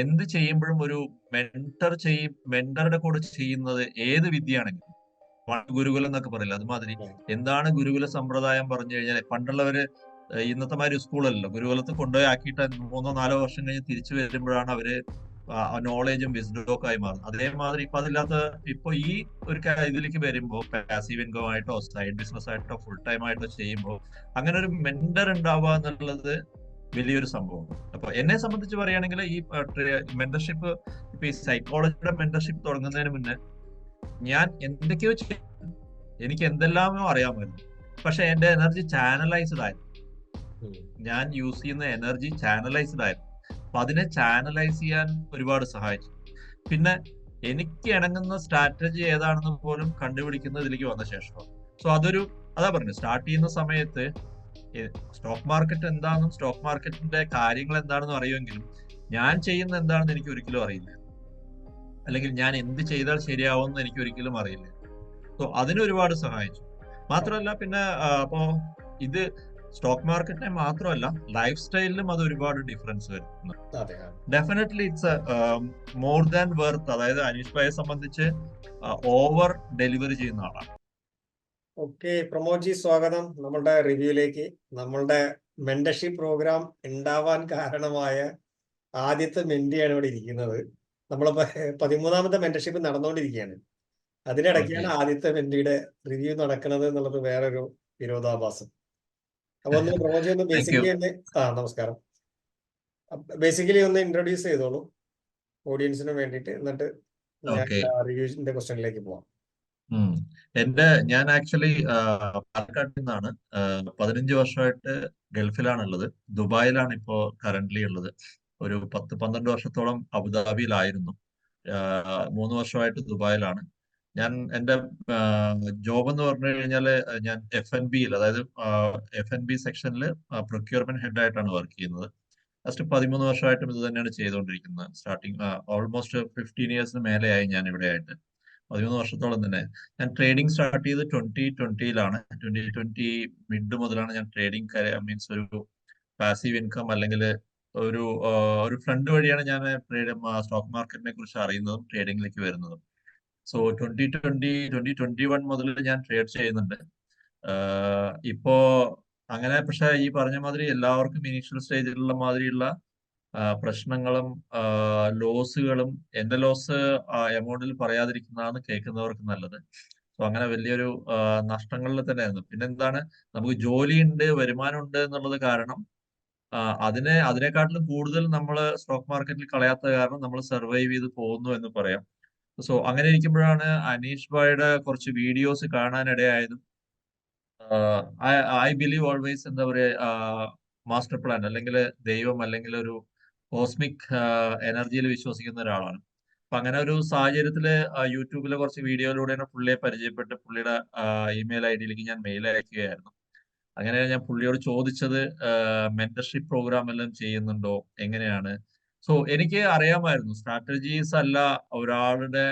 എന്ത് ചെയ്യുമ്പോഴും ഒരു മെന്റർ ചെയ്യും മെന്ററുടെ കൂടെ ചെയ്യുന്നത് ഏത് വിദ്യയാണെങ്കിലും. ഗുരുകുലം എന്നൊക്കെ പറയില്ല അതുമാതിരി. എന്താണ് ഗുരുകുല സമ്പ്രദായം പറഞ്ഞു കഴിഞ്ഞാൽ പണ്ടുള്ളവര് ഇന്നത്തെ മാതിരി സ്കൂളല്ലല്ലോ. ഗുരുകുലത്തിൽ കൊണ്ടുപോയി ആക്കിയിട്ട് മൂന്നോ നാലോ വർഷം കഴിഞ്ഞ് തിരിച്ചു വരുമ്പോഴാണ് അവർ നോളേജും വിസ്ഡവും ഒക്കെ ആയി മാറുന്നത്. അതേമാതിരി ഇപ്പൊ അതില്ലാത്ത ഇപ്പൊ ഈ ഒരു ഇതിലേക്ക് വരുമ്പോ പാസീവ് ഇൻകം ആയിട്ടോ സൈഡ് ബിസിനസ് ആയിട്ടോ ഫുൾ ടൈം ആയിട്ടോ ചെയ്യുമ്പോൾ അങ്ങനെ ഒരു മെന്റർ ഉണ്ടാവുക എന്നുള്ളത് വലിയൊരു സംഭവമാണ് അപ്പൊ എന്നെ സംബന്ധിച്ച് പറയുകയാണെങ്കിൽ ഈ മെന്റർഷിപ്പ് ഇപ്പൊ ഈ സൈക്കോളജിയുടെ മെന്റർഷിപ്പ് തുടങ്ങുന്നതിന് മുന്നേ ഞാൻ എന്തൊക്കെയോ എനിക്ക് എന്തെല്ലാമോ അറിയാമായിരുന്നു. പക്ഷെ എന്റെ എനർജി ചാനലൈസ്ഡ് ആയിരുന്നു ഞാൻ യൂസ് ചെയ്യുന്ന എനർജി ചാനലൈസ്ഡ് ആയിരുന്നു അപ്പൊ അതിനെ ചാനലൈസ് ചെയ്യാൻ ഒരുപാട് സഹായിച്ചു. പിന്നെ എനിക്ക് ഇണങ്ങുന്ന സ്ട്രാറ്റജി ഏതാണെന്ന് പോലും കണ്ടുപിടിക്കുന്നതിലേക്ക് വന്ന ശേഷമാണ്. സോ അതൊരു അതാ പറഞ്ഞു സ്റ്റാർട്ട് ചെയ്യുന്ന സമയത്ത് സ്റ്റോക്ക് മാർക്കറ്റ് എന്താണെന്നും സ്റ്റോക്ക് മാർക്കറ്റിന്റെ കാര്യങ്ങൾ എന്താണെന്നും അറിയുമെങ്കിലും ഞാൻ ചെയ്യുന്ന എന്താണെന്ന് എനിക്ക് ഒരിക്കലും അറിയില്ല. അല്ലെങ്കിൽ ഞാൻ എന്ത് ചെയ്താൽ ശരിയാവുമെന്ന് എനിക്ക് ഒരിക്കലും അറിയില്ല. സോ അതിന് ഒരുപാട് സഹായിച്ചു. മാത്രമല്ല പിന്നെ അപ്പോ ഇത് സ്റ്റോക്ക് മാർക്കറ്റിനെ മാത്രമല്ല ലൈഫ് സ്റ്റൈലിലും അത് ഒരുപാട് ഡിഫറൻസ് വരുന്നു. Definitely it's more than worth അതായത് അനീഷ് ഭായെ സംബന്ധിച്ച് ഓവർ ഡെലിവറി ചെയ്യുന്ന ആളാണ്. ഓക്കെ പ്രമോദ് സ്വാഗതം. നമ്മളുടെ റിവ്യൂയിലേക്ക്. നമ്മളുടെ മെന്റർഷിപ്പ് പ്രോഗ്രാം ഉണ്ടാവാൻ കാരണമായ ആദ്യത്തെ മെന്റിയാണ് ഇവിടെ ഇരിക്കുന്നത്. നമ്മളിപ്പോ പതിമൂന്നാമത്തെ മെന്റർഷിപ്പ് നടന്നുകൊണ്ടിരിക്കുകയാണ്. അതിനിടയ്ക്കാണ് ആദ്യത്തെ മെന്റിയുടെ റിവ്യൂ നടക്കുന്നത് എന്നുള്ളത് വേറൊരു വിരോധാഭാസം. അപ്പൊ ഒന്ന് പ്രമോദ് ഒന്ന് ബേസിക്കലി ഒന്ന് ആ നമസ്കാരം. ബേസിക്കലി ഒന്ന് ഇൻട്രൊഡ്യൂസ് ചെയ്തോളൂ. ഓഡിയൻസിന് വേണ്ടിയിട്ട്. എന്നിട്ട്. റിവ്യൂസിന്റെ ക്വസ്റ്റ്യനിലേക്ക് പോവാം. എന്റെ ഞാൻ ആക്ച്വലി പാലക്കാട്ടിൽ നിന്നാണ്. പതിനഞ്ച് വർഷമായിട്ട് ഗൾഫിലാണുള്ളത്. ദുബായിലാണ് ഇപ്പോ കറന്റ്ലി ഉള്ളത്. ഒരു പത്ത് പന്ത്രണ്ട് വർഷത്തോളം അബുദാബിയിലായിരുന്നു. മൂന്ന് വർഷമായിട്ട് ദുബായിലാണ്. ഞാൻ എന്റെ ജോബ് എന്ന് പറഞ്ഞു കഴിഞ്ഞാൽ ഞാൻ എഫ് എൻ ബിയിൽ അതായത് എഫ് എൻ ബി സെക്ഷനിൽ പ്രൊക്യൂർമെന്റ് ഹെഡ് ആയിട്ടാണ് വർക്ക് ചെയ്യുന്നത്. ഫസ്റ്റ് പതിമൂന്ന് വർഷമായിട്ടും ഇത് തന്നെയാണ് ചെയ്തുകൊണ്ടിരിക്കുന്നത്. സ്റ്റാർട്ടിങ് ഓൾമോസ്റ്റ് ഫിഫ്റ്റീൻ ഇയേഴ്സിന് മേലെയായി ഞാൻ ഇവിടെ ആയിട്ട്. പതിമൂന്ന് വർഷത്തോളം തന്നെ. ഞാൻ ട്രേഡിംഗ് സ്റ്റാർട്ട് ചെയ്ത് ട്വന്റി ട്വന്റിയിലാണ് ട്വന്റി ട്വന്റി മിഡ് മുതലാണ് ഞാൻ ട്രേഡിംഗ് മീൻസ് ഒരു പാസീവ് ഇൻകം അല്ലെങ്കിൽ ഒരു ഒരു ഫ്രണ്ട് വഴിയാണ് ഞാൻ സ്റ്റോക്ക് മാർക്കറ്റിനെ കുറിച്ച് അറിയുന്നതും ട്രേഡിംഗിലേക്ക് വരുന്നതും. So twenty twenty twenty twenty one മുതൽ ഞാൻ ട്രേഡ് ചെയ്യുന്നുണ്ട്. ഇപ്പോ അങ്ങനെ പക്ഷെ ഈ പറഞ്ഞ മാതിരി എല്ലാവർക്കും ഇനീഷ്യൽ സ്റ്റേജിലുള്ള മാതിരിയുള്ള പ്രശ്നങ്ങളും ലോസുകളും എന്റെ ലോസ് എമൗണ്ടിൽ പറയാതിരിക്കുന്നതാണ് കേൾക്കുന്നവർക്ക് നല്ലത്. സോ അങ്ങനെ വലിയൊരു നഷ്ടങ്ങളിൽ തന്നെയായിരുന്നു. പിന്നെ എന്താണ് നമുക്ക് ജോലിയുണ്ട് വരുമാനമുണ്ട് എന്നുള്ളത് കാരണം അതിനെ അതിനെക്കാട്ടിലും കൂടുതൽ നമ്മൾ സ്റ്റോക്ക് മാർക്കറ്റിൽ കളയാത്ത കാരണം നമ്മൾ സർവൈവ് ചെയ്ത് പോകുന്നു എന്ന് പറയാം. സോ അങ്ങനെ ഇരിക്കുമ്പോഴാണ് അനീഷ് ഭായിയുടെ കുറച്ച് വീഡിയോസ് കാണാനിടയായതും. ഐ ബിലീവ് ഓൾവേസ് എന്താ പറയുക മാസ്റ്റർ പ്ലാൻ അല്ലെങ്കിൽ ദൈവം അല്ലെങ്കിൽ ഒരു കോസ്മിക് എനർജിയിൽ വിശ്വസിക്കുന്ന ഒരാളാണ്. അപ്പൊ അങ്ങനെ ഒരു സാഹചര്യത്തിൽ യൂട്യൂബിലെ കുറച്ച് വീഡിയോയിലൂടെയാണ് പുള്ളിയെ പരിചയപ്പെട്ട് പുള്ളിയുടെ ഇമെയിൽ ഐ ഡിയിലേക്ക് ഞാൻ മെയിൽ അയക്കുകയായിരുന്നു. അങ്ങനെ ഞാൻ പുള്ളിയോട് ചോദിച്ചത് മെന്റർഷിപ്പ് പ്രോഗ്രാം എല്ലാം ചെയ്യുന്നുണ്ടോ? എങ്ങനെയാണ്? സോ എനിക്ക് അറിയാമായിരുന്നു. സ്ട്രാറ്റജീസ് അല്ല ഒരാളുടെ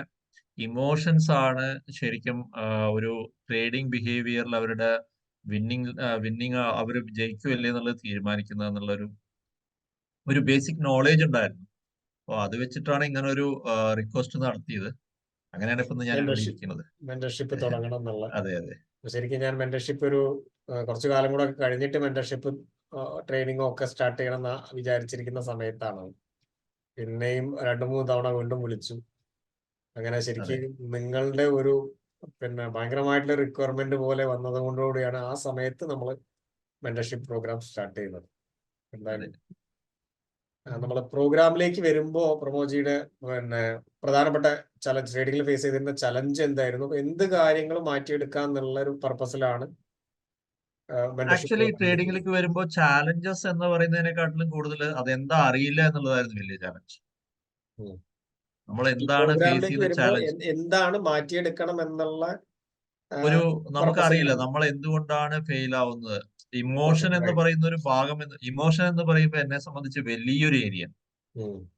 ഇമോഷൻസ് ആണ് ശരിക്കും ഒരു ട്രേഡിംഗ് ബിഹേവിയറിൽ അവരുടെ വിന്നിങ് വിന്നിങ് അവർ ജയിക്കുമല്ലേ എന്നുള്ളത് തീരുമാനിക്കുന്നത് എന്നുള്ളൊരു ഒരു ബേസിക് നോളേജ് ഉണ്ടായിരുന്നു. അപ്പൊ അത് വെച്ചിട്ടാണ് ഇങ്ങനെ ഒരു റിക്വസ്റ്റ് നടത്തിയത്. അങ്ങനെയാണ് ഇപ്പൊ ഞാൻ മെന്റർഷിപ്പ് തുടങ്ങണം എന്നുള്ള. അതെ അതെ. ശരിക്കും ഞാൻ മെന്റർഷിപ്പ് ഒരു കുറച്ചു കാലം കൂടെ കഴിഞ്ഞിട്ട് മെന്റർഷിപ്പ് ട്രെയിനിങ് ഒക്കെ സ്റ്റാർട്ട് ചെയ്യണം എന്ന് വിചാരിച്ചിരിക്കുന്ന സമയത്താണ്. പിന്നെയും രണ്ടു മൂന്ന് തവണ വീണ്ടും വിളിച്ചു. അങ്ങനെ ശരിക്കും നിങ്ങളുടെ ഒരു പിന്നെ ഭയങ്കരമായിട്ടുള്ള റിക്വയർമെന്റ് പോലെ വന്നത് കൊണ്ടുകൂടിയാണ് ആ സമയത്ത് നമ്മൾ മെന്റർഷിപ്പ് പ്രോഗ്രാം സ്റ്റാർട്ട് ചെയ്യുന്നത് എന്തായാലും നമ്മൾ പ്രോഗ്രാമിലേക്ക് വരുമ്പോൾ പ്രമോജിയുടെ പിന്നെ പ്രധാനപ്പെട്ട ചലഞ്ച് ട്രേഡിംഗിൽ ഫേസ് ചെയ്തിരുന്ന ചലഞ്ച് എന്തായിരുന്നു? എന്ത് കാര്യങ്ങൾ മാറ്റിയെടുക്കാം എന്നുള്ള ഒരു പർപ്പസിലാണ് ആക്ച്വലി ട്രേഡിംഗിലേക്ക് വരുമ്പോൾ ചാലഞ്ചസ് എന്ന് പറയുന്നതിനെക്കാട്ടിലും കൂടുതൽ അതെന്താ അറിയില്ല എന്നുള്ളതായിരുന്നു വലിയ ചാലഞ്ച് നമ്മൾ എന്താണ് ഫേസ് ചെയ്ത ചാലഞ്ച് എന്താണ് മാറ്റിയെടുക്കണം എന്നുള്ള ഒരു നമുക്കറിയില്ല. നമ്മൾ എന്തുകൊണ്ടാണ് ഫെയിൽ ആവുന്നത്? ഇമോഷൻ എന്ന് പറയുന്ന ഒരു ഭാഗം എന്ന് ഇമോഷൻ എന്ന് പറയുമ്പോൾ എന്നെ സംബന്ധിച്ച് വലിയൊരു ഏരിയ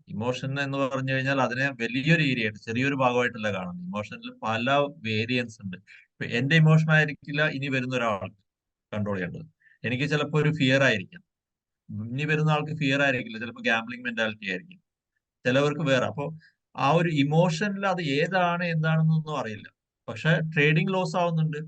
ഇമോഷൻ എന്ന് പറഞ്ഞു കഴിഞ്ഞാൽ അതിനെ വലിയൊരു ഏരിയ ആയിട്ട് ചെറിയൊരു ഭാഗമായിട്ടല്ല കാണുന്നത്. ഇമോഷനിൽ പല വേരിയൻസ് ഉണ്ട്. ഇപ്പൊ എന്റെ ഇമോഷൻ ആയിരിക്കില്ല ഇനി വരുന്ന ഒരാൾ കൺട്രോൾ ചെയ്യേണ്ടത്. എനിക്ക് ചിലപ്പോൾ ഒരു ഫിയർ ആയിരിക്കാം. ഇനി വരുന്ന ആൾക്ക് ഫിയർ ആയിരിക്കില്ല ചിലപ്പോൾ ഗാംബ്ലിംഗ് മെന്റാലിറ്റി ആയിരിക്കും. ചിലവർക്ക് വേറെ. അപ്പോൾ ആ ഒരു ഇമോഷനിൽ അത് ഏതാണ് എന്താണെന്നൊന്നും അറിയില്ല. പക്ഷെ ട്രേഡിംഗ് ലോസ് ആവുന്നുണ്ട്.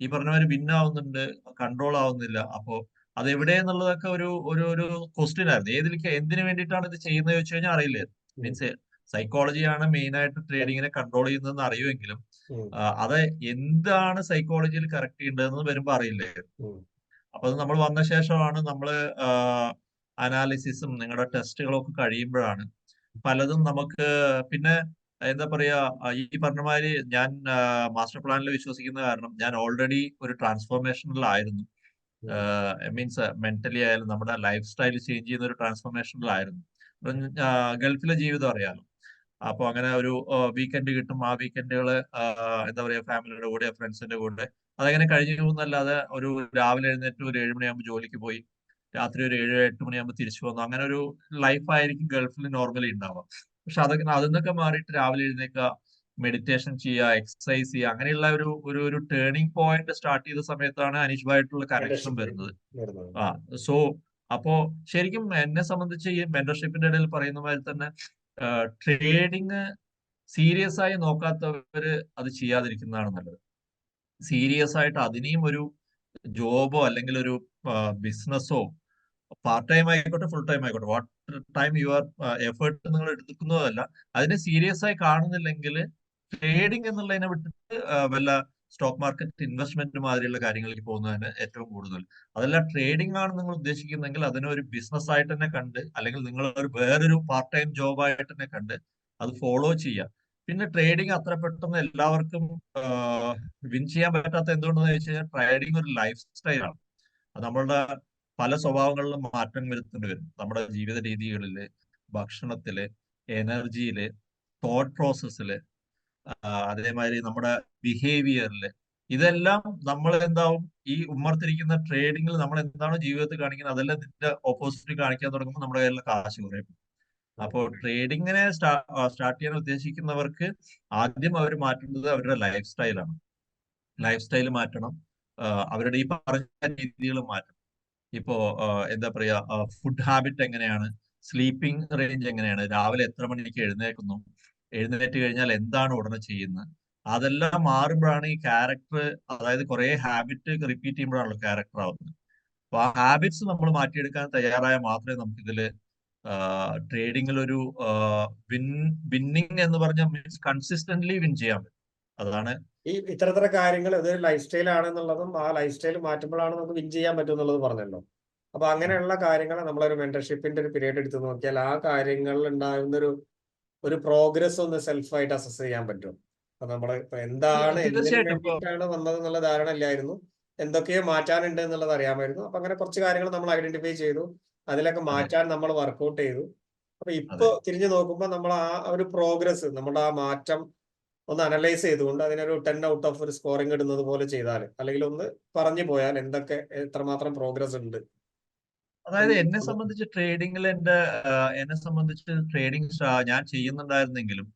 ഈ പറഞ്ഞവര് ആവുന്നുണ്ട് കൺട്രോൾ ആവുന്നില്ല അപ്പോ അത് എവിടെയെന്നുള്ളതൊക്കെ ഒരു ഒരു ഒരു ക്വസ്റ്റ്യൻ ആയിരുന്നു ഏതിലേക്ക് എന്തിനു വേണ്ടിയിട്ടാണ് ഇത് ചെയ്യുന്നത് ചോദിച്ചു കഴിഞ്ഞാൽ അറിയില്ലേ. മീൻസ് സൈക്കോളജിയാണ് മെയിൻ ആയിട്ട് ട്രേഡിങ്ങിനെ കൺട്രോൾ ചെയ്യുന്നതെന്ന് അറിയുമെങ്കിലും. അത് എന്താണ് സൈക്കോളജിയിൽ കറക്റ്റ് ചെയ്യേണ്ടതെന്ന് വരുമ്പോ അറിയില്ലേ. അപ്പൊ അത് നമ്മൾ വന്ന ശേഷമാണ് നമ്മൾ അനാലിസിസും നിങ്ങളുടെ ടെസ്റ്റുകളൊക്കെ കഴിയുമ്പോഴാണ് പലതും നമുക്ക് പിന്നെ എന്താ പറയാ ഈ പറഞ്ഞമാതിരി ഞാൻ മാസ്റ്റർ പ്ലാനിൽ വിശ്വസിക്കുന്ന കാരണം ഞാൻ ഓൾറെഡി ഒരു ട്രാൻസ്ഫോർമേഷനിലായിരുന്നു. മീൻസ് മെന്റലി ആയാലും നമ്മുടെ ലൈഫ് സ്റ്റൈൽ ചേഞ്ച് ചെയ്യുന്ന ഒരു ട്രാൻസ്ഫോർമേഷനിലായിരുന്നു ഗൾഫിലെ ജീവിതം അറിയാലോ. അപ്പൊ അങ്ങനെ ഒരു വീക്കെൻഡ് കിട്ടും. ആ വീക്കെൻഡുകൾ എന്താ പറയാ ഫാമിലിയുടെ കൂടെ ഫ്രണ്ട്സിന്റെ കൂടെ. അതങ്ങനെ കഴിഞ്ഞു പോകുന്നല്ലാതെ ഒരു രാവിലെ എഴുന്നേറ്റ് ഒരു ഏഴുമണിയാകുമ്പോൾ ജോലിക്ക് പോയി രാത്രി ഒരു ഏഴ് എട്ട് മണിയാകുമ്പോൾ തിരിച്ചു വന്നു. അങ്ങനെ ഒരു ലൈഫായിരിക്കും ഗൾഫിൽ നോർമലി ഉണ്ടാവുക. പക്ഷെ അതൊക്കെ അതിന്നൊക്കെ മാറിയിട്ട് രാവിലെ എഴുന്നേക്കുക മെഡിറ്റേഷൻ ചെയ്യുക എക്സസൈസ് ചെയ്യുക അങ്ങനെയുള്ള ഒരു ഒരു ഒരു ടേണിംഗ് പോയിന്റ് സ്റ്റാർട്ട് ചെയ്ത സമയത്താണ് അനീഷുമായിട്ടുള്ള കണക്ഷൻ കറക്ഷൻ വരുന്നത് വരുന്നത്. ആ സോ അപ്പോ ശരിക്കും എന്നെ സംബന്ധിച്ച് ഈ മെന്റർഷിപ്പിന്റെ ഇടയിൽ പറയുന്ന മാതിരി തന്നെ ട്രേഡിങ് സീരിയസ് ആയി നോക്കാത്തവര് അത് ചെയ്യാതിരിക്കുന്നതാണ് നല്ലത് സീരിയസ് ആയിട്ട് അതിനെയും ഒരു ജോബോ അല്ലെങ്കിൽ ഒരു ബിസിനസ്സോ പാർട്ട് ടൈം ആയിക്കോട്ടെ ഫുൾ ടൈം ആയിക്കോട്ടെ. What time you are effort നിങ്ങൾ എടുക്കുന്നതല്ല അതിനെ സീരിയസ് ആയി കാണുന്നില്ലെങ്കിൽ ട്രേഡിംഗ് എന്നുള്ളതിനെ വിട്ടിട്ട് ആ, വല്ല സ്റ്റോക്ക് മാർക്കറ്റ് ഇൻവെസ്റ്റ്മെന്റ് മാതിരിയുള്ള കാര്യങ്ങളിലേക്ക് പോകുന്നതാണ് ഏറ്റവും കൂടുതൽ. അതല്ല ട്രേഡിംഗ് ആണ് നിങ്ങൾ ഉദ്ദേശിക്കുന്നതെങ്കിൽ അതിനെ ഒരു ബിസിനസ് ആയിട്ട് തന്നെ കണ്ട് അല്ലെങ്കിൽ നിങ്ങൾ ഒരു വേറൊരു പാർട്ട് ടൈം ജോബ് ആയിട്ട് തന്നെ കണ്ട് അത് ഫോളോ ചെയ്യുക. പിന്നെ ട്രേഡിംഗ് അത്ര പെട്ടെന്ന് എല്ലാവർക്കും വിൻ ചെയ്യാൻ പറ്റാത്ത എന്തുകൊണ്ടെന്ന് ചോദിച്ചു കഴിഞ്ഞാൽ ട്രേഡിംഗ് ഒരു ലൈഫ് സ്റ്റൈലാണ് അത് നമ്മളുടെ പല സ്വഭാവങ്ങളിലും മാറ്റം വരുത്തേണ്ടി വരും. നമ്മുടെ ജീവിത രീതികളിൽ ഭക്ഷണത്തിൽ എനർജിയിൽ തോട്ട് പ്രോസസ്സിൽ അതേമാതിരി നമ്മുടെ ബിഹേവിയറിൽ ഇതെല്ലാം നമ്മൾ എന്താവും? ഈ ഉമ്മർത്തിരിക്കുന്ന ട്രേഡിങ്ങിൽ നമ്മൾ എന്താണ് ജീവിതത്തിൽ കാണിക്കുന്നത് അതെല്ലാം ഇതിന്റെ ഓപ്പോസിറ്റ് കാണിക്കാൻ തുടങ്ങുമ്പോൾ നമ്മുടെ കയ്യിലുള്ള കാശ് കുറയും. അപ്പോൾ ട്രേഡിങ്ങിനെ സ്റ്റാർട്ട് ചെയ്യാൻ ഉദ്ദേശിക്കുന്നവർക്ക് ആദ്യം അവർ മാറ്റേണ്ടത് അവരുടെ ലൈഫ് സ്റ്റൈലാണ് ലൈഫ് സ്റ്റൈൽ മാറ്റണം അവരുടെ ഈ പറഞ്ഞ രീതികൾ മാറ്റണം. ഇപ്പോ എന്താ പറയാ ഫുഡ് ഹാബിറ്റ് എങ്ങനെയാണ്? സ്ലീപ്പിംഗ് റേഞ്ച് എങ്ങനെയാണ്? രാവിലെ എത്ര മണിക്ക് എഴുന്നേൽക്കുന്നു എഴുന്നേറ്റ് കഴിഞ്ഞാൽ എന്താണ് ഉടനെ ചെയ്യുന്നത്? അതെല്ലാം മാറുമ്പോഴാണ് ഈ ക്യാരക്ടർ അതായത് കുറെ ഹാബിറ്റ് റിപ്പീറ്റ് ചെയ്യുമ്പോഴാണല്ലോ ക്യാരക്ടർ ആവുന്നത്. അപ്പൊ ആ ഹാബിറ്റ്സ് നമ്മൾ മാറ്റിയെടുക്കാൻ തയ്യാറായാൽ മാത്രമേ നമുക്ക് ഇതിൽ ട്രേഡിങ്ങിൽ ഒരു വിൻ വിന്നിങ് എന്ന് പറഞ്ഞാൽ മീൻസ് കൺസിസ്റ്റന്റ്ലി വിൻ ചെയ്യാൻ പറ്റും. അതാണ് ഈ ഇത്തരത്തര കാര്യങ്ങൾ ഇതൊരു ലൈഫ് സ്റ്റൈൽ ആണെന്നുള്ളതും ആ ലൈഫ് സ്റ്റൈൽ മാറ്റുമ്പോഴാണ് നമുക്ക് വിൻ ചെയ്യാൻ പറ്റും എന്നുള്ളത് പറഞ്ഞല്ലോ. അപ്പൊ അങ്ങനെയുള്ള കാര്യങ്ങൾ നമ്മളൊരു മെന്റർഷിപ്പിന്റെ ഒരു പീരീഡ് എടുത്ത് നോക്കിയാൽ ആ കാര്യങ്ങളിൽ ഉണ്ടാകുന്ന ഒരു ഒരു പ്രോഗ്രസ് ഒന്ന് സെൽഫായിട്ട് അസസ് ചെയ്യാൻ പറ്റും. അപ്പൊ നമ്മൾ എന്താണ് എന്തിനാണ് വന്നത് എന്നുള്ള ധാരണ ഇല്ലായിരുന്നു. എന്തൊക്കെയോ മാറ്റാനുണ്ട് എന്നുള്ളത് അറിയാമായിരുന്നു. അപ്പൊ അങ്ങനെ കുറച്ച് കാര്യങ്ങൾ നമ്മൾ ഐഡന്റിഫൈ ചെയ്തു. അതിലൊക്കെ മാറ്റാൻ നമ്മൾ വർക്കൗട്ട് ചെയ്തു. അപ്പൊ ഇപ്പൊ തിരിഞ്ഞു നോക്കുമ്പോൾ നമ്മൾ ആ ഒരു പ്രോഗ്രസ് നമ്മുടെ ആ മാറ്റം ഒന്ന് അനലൈസ് ചെയ്തുകൊണ്ട് അതിനൊരു ടെൻ ഔട്ട് ഓഫ് ഒരു സ്കോറിംഗ് ഇടുന്നത് പോലെ ചെയ്താൽ അല്ലെങ്കിൽ ഒന്ന് പറഞ്ഞു പോയാൽ എന്തൊക്കെ എത്രമാത്രം പ്രോഗ്രസ് ഉണ്ട്. അതായത് എന്നെ സംബന്ധിച്ച് ട്രേഡിംഗിൽ എന്റെ എന്നെ സംബന്ധിച്ച് ട്രേഡിംഗ് ഞാൻ ചെയ്യുന്നുണ്ടായിരുന്നെങ്കിലും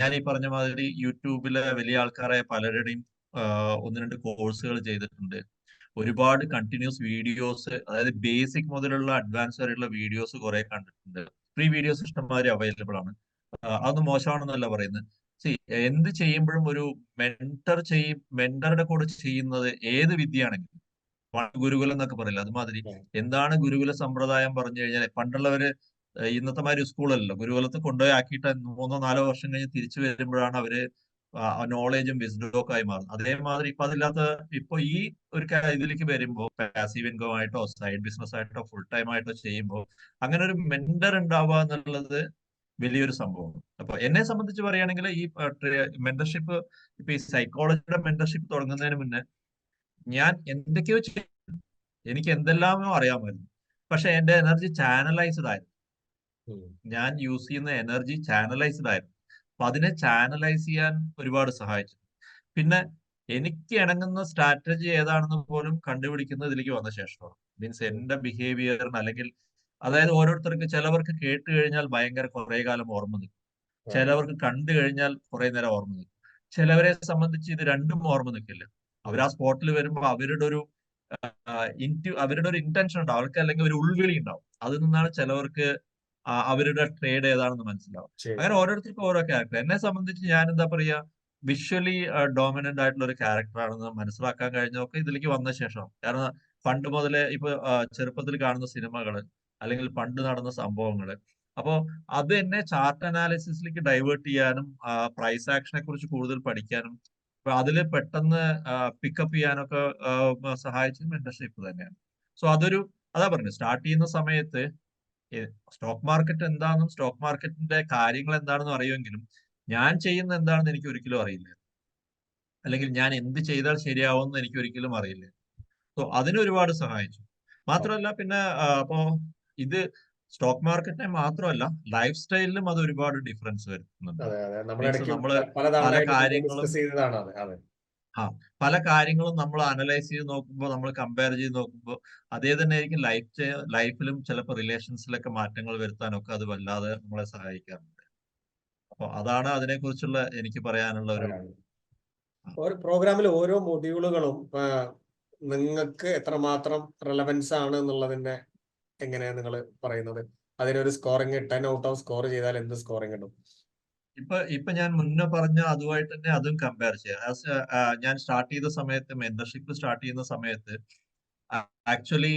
ഞാൻ ഈ പറഞ്ഞ മാതിരി യൂട്യൂബിലെ വലിയ ആൾക്കാരായ പലരുടെയും ഒന്ന് രണ്ട് കോഴ്സുകൾ ചെയ്തിട്ടുണ്ട്. ഒരുപാട് കണ്ടിന്യൂസ് വീഡിയോസ് അതായത് ബേസിക് മുതലുള്ള അഡ്വാൻസ് വരെയുള്ള വീഡിയോസ് കുറെ കണ്ടിട്ടുണ്ട്. ഫ്രീ വീഡിയോസ് ഇഷ്ടംമാതിരി അവൈലബിൾ ആണ്. അതൊന്നും മോശമാണെന്നല്ല പറയുന്നത്. എന്ത് ചെയ്യുമ്പോഴും ഒരു മെന്റർ ചെയ്യും മെന്ററുടെ കൂടെ ചെയ്യുന്നത് ഏത് വിദ്യയാണെങ്കിലും. ഗുരുകുലം എന്നൊക്കെ പറയില്ല അതുമാതിരി. എന്താണ് ഗുരുകുല സമ്പ്രദായം പറഞ്ഞു കഴിഞ്ഞാൽ പണ്ടുള്ളവര് ഇന്നത്തെ മാതിരി സ്കൂളല്ലല്ലോ. ഗുരുകുലത്തിൽ കൊണ്ടുപോയി ആക്കിയിട്ട് മൂന്നോ നാലോ വർഷം കഴിഞ്ഞ് തിരിച്ചു വരുമ്പോഴാണ് അവർ നോളേജും വിസ്ഡും ഒക്കെ ആയി മാറുന്നത്. അതേമാതിരി ഇപ്പൊ അതില്ലാത്ത ഇപ്പൊ ഈ ഒരു ഇതിലേക്ക് വരുമ്പോൾ പാസീവ് ഇൻകം ആയിട്ടോ സൈഡ് ബിസിനസ് ആയിട്ടോ ഫുൾ ടൈം ആയിട്ടോ ചെയ്യുമ്പോൾ അങ്ങനെ ഒരു മെന്റർ ഉണ്ടാവുക എന്നുള്ളത് വലിയൊരു സംഭവമാണ് അപ്പൊ എന്നെ സംബന്ധിച്ച് പറയുകയാണെങ്കിൽ ഈ മെന്റർഷിപ്പ് ഇപ്പൊ ഈ സൈക്കോളജിയുടെ മെന്റർഷിപ്പ് തുടങ്ങുന്നതിന് മുന്നേ ഞാൻ എന്തൊക്കെയോ എനിക്ക് എന്തെല്ലാമോ അറിയാമായിരുന്നു. പക്ഷെ എന്റെ എനർജി ചാനലൈസ്ഡ് ആയിരുന്നു. ഞാൻ യൂസ് ചെയ്യുന്ന എനർജി ചാനലൈസ്ഡ് ആയിരുന്നു. അപ്പൊ അതിനെ ചാനലൈസ് ചെയ്യാൻ ഒരുപാട് സഹായിച്ചു. പിന്നെ എനിക്ക് ഇണങ്ങുന്ന സ്ട്രാറ്റജി ഏതാണെന്ന് പോലും കണ്ടുപിടിക്കുന്നത് ഇതിലേക്ക് വന്ന ശേഷമാണ്. മീൻസ് എന്റെ ബിഹേവിയറിന് അല്ലെങ്കിൽ അതായത് ഓരോരുത്തർക്ക് ചിലവർക്ക് കേട്ട് കഴിഞ്ഞാൽ ഭയങ്കര കുറെ കാലം ഓർമ്മ നിൽക്കും. ചിലവർക്ക് കണ്ടു കഴിഞ്ഞാൽ കുറെ നേരം ഓർമ്മ നിൽക്കും. ചിലവരെ സംബന്ധിച്ച് ഇത് രണ്ടും ഓർമ്മ നിൽക്കില്ല. അവർ ആ സ്പോട്ടിൽ വരുമ്പോൾ അവരുടെ ഒരു ഇന്റു അവരുടെ ഒരു ഇന്റൻഷൻ ഉണ്ടാവും. അവർക്ക് അല്ലെങ്കിൽ ഒരു ഉൾവിളി ഉണ്ടാവും. അതിൽ നിന്നാണ് ചിലവർക്ക് അവരുടെ ട്രേഡ് ഏതാണെന്ന് മനസ്സിലാവും അങ്ങനെ ഓരോരുത്തർക്കും ഓരോ ക്യാരക്ടർ എന്നെ സംബന്ധിച്ച് ഞാൻ എന്താ പറയാ വിഷ്വലി ഡോമിനന്റ് ആയിട്ടുള്ള ഒരു ക്യാരക്ടർ ആണെന്ന് മനസ്സിലാക്കാൻ കഴിഞ്ഞതൊക്കെ ഇതിലേക്ക് വന്ന ശേഷം കാരണം പണ്ട് മുതലേ ഇപ്പൊ ചെറുപ്പത്തിൽ കാണുന്ന സിനിമകൾ അല്ലെങ്കിൽ പണ്ട് നടന്ന സംഭവങ്ങൾ അപ്പോ അത് എന്നെ ചാർട്ട് അനാലിസിസിലേക്ക് ഡൈവേർട്ട് ചെയ്യാനും പ്രൈസ് ആക്ഷനെ കുറിച്ച് കൂടുതൽ പഠിക്കാനും അതിൽ പെട്ടെന്ന് പിക്കപ്പ് ചെയ്യാനൊക്കെ സഹായിച്ചത് മെന്റർഷിപ്പ് തന്നെയാണ്. സോ അതൊരു അതാ പറഞ്ഞു സ്റ്റാർട്ട് ചെയ്യുന്ന സമയത്ത് സ്റ്റോക്ക് മാർക്കറ്റ് എന്താണെന്നും സ്റ്റോക്ക് മാർക്കറ്റിന്റെ കാര്യങ്ങൾ എന്താണെന്നും അറിയുമെങ്കിലും ഞാൻ ചെയ്യുന്ന എന്താണെന്ന് എനിക്ക് ഒരിക്കലും അറിയില്ല. അല്ലെങ്കിൽ ഞാൻ എന്ത് ചെയ്താൽ ശരിയാവുമെന്ന് എനിക്ക് ഒരിക്കലും അറിയില്ല. സോ അതിന് ഒരുപാട് സഹായിച്ചു. മാത്രമല്ല പിന്നെ അപ്പോ ഇത് സ്റ്റോക്ക് മാർക്കറ്റിനെ മാത്രമല്ല ലൈഫ് സ്റ്റൈലിലും അത് ഒരുപാട് ഡിഫറൻസ് വരുത്തുന്നുണ്ട്. നമ്മൾ നമ്മൾ പല കാര്യങ്ങളും- ആ പല കാര്യങ്ങളും നമ്മൾ അനലൈസ് ചെയ്ത് നോക്കുമ്പോൾ നമ്മൾ കമ്പയർ ചെയ്ത് നോക്കുമ്പോൾ അതേ തന്നെ ആയിരിക്കും ലൈഫ് ലൈഫിലും ചിലപ്പോൾ റിലേഷൻസിലൊക്കെ മാറ്റങ്ങൾ വരുത്താനൊക്കെ അത് വല്ലാതെ നമ്മളെ സഹായിക്കാറുണ്ട്. അപ്പൊ അതാണ് അതിനെക്കുറിച്ചുള്ള എനിക്ക് പറയാനുള്ള ഒരു ഒരു പ്രോഗ്രാമിൽ ഓരോ മൊഡ്യൂളുകളും നിങ്ങൾക്ക് എത്രമാത്രം റെലവൻസ് ആണ് എന്നുള്ളതിന്റെ എങ്ങനെയാണ് നിങ്ങൾ പറയുന്നത്? അതിനൊരു scoring ten out of score ചെയ്താൽ എന്ത് സ്കോറിംഗ് കിട്ടും ഇപ്പൊ ഇപ്പൊ ഞാൻ മുന്നേ പറഞ്ഞ അതുമായിട്ട് തന്നെ അതും കമ്പയർ ചെയ്യാം. ആസ് ഞാൻ സ്റ്റാർട്ട് ചെയ്ത സമയത്ത് മെന്റർഷിപ്പ് സ്റ്റാർട്ട് ചെയ്യുന്ന സമയത്ത് ആക്ച്വലി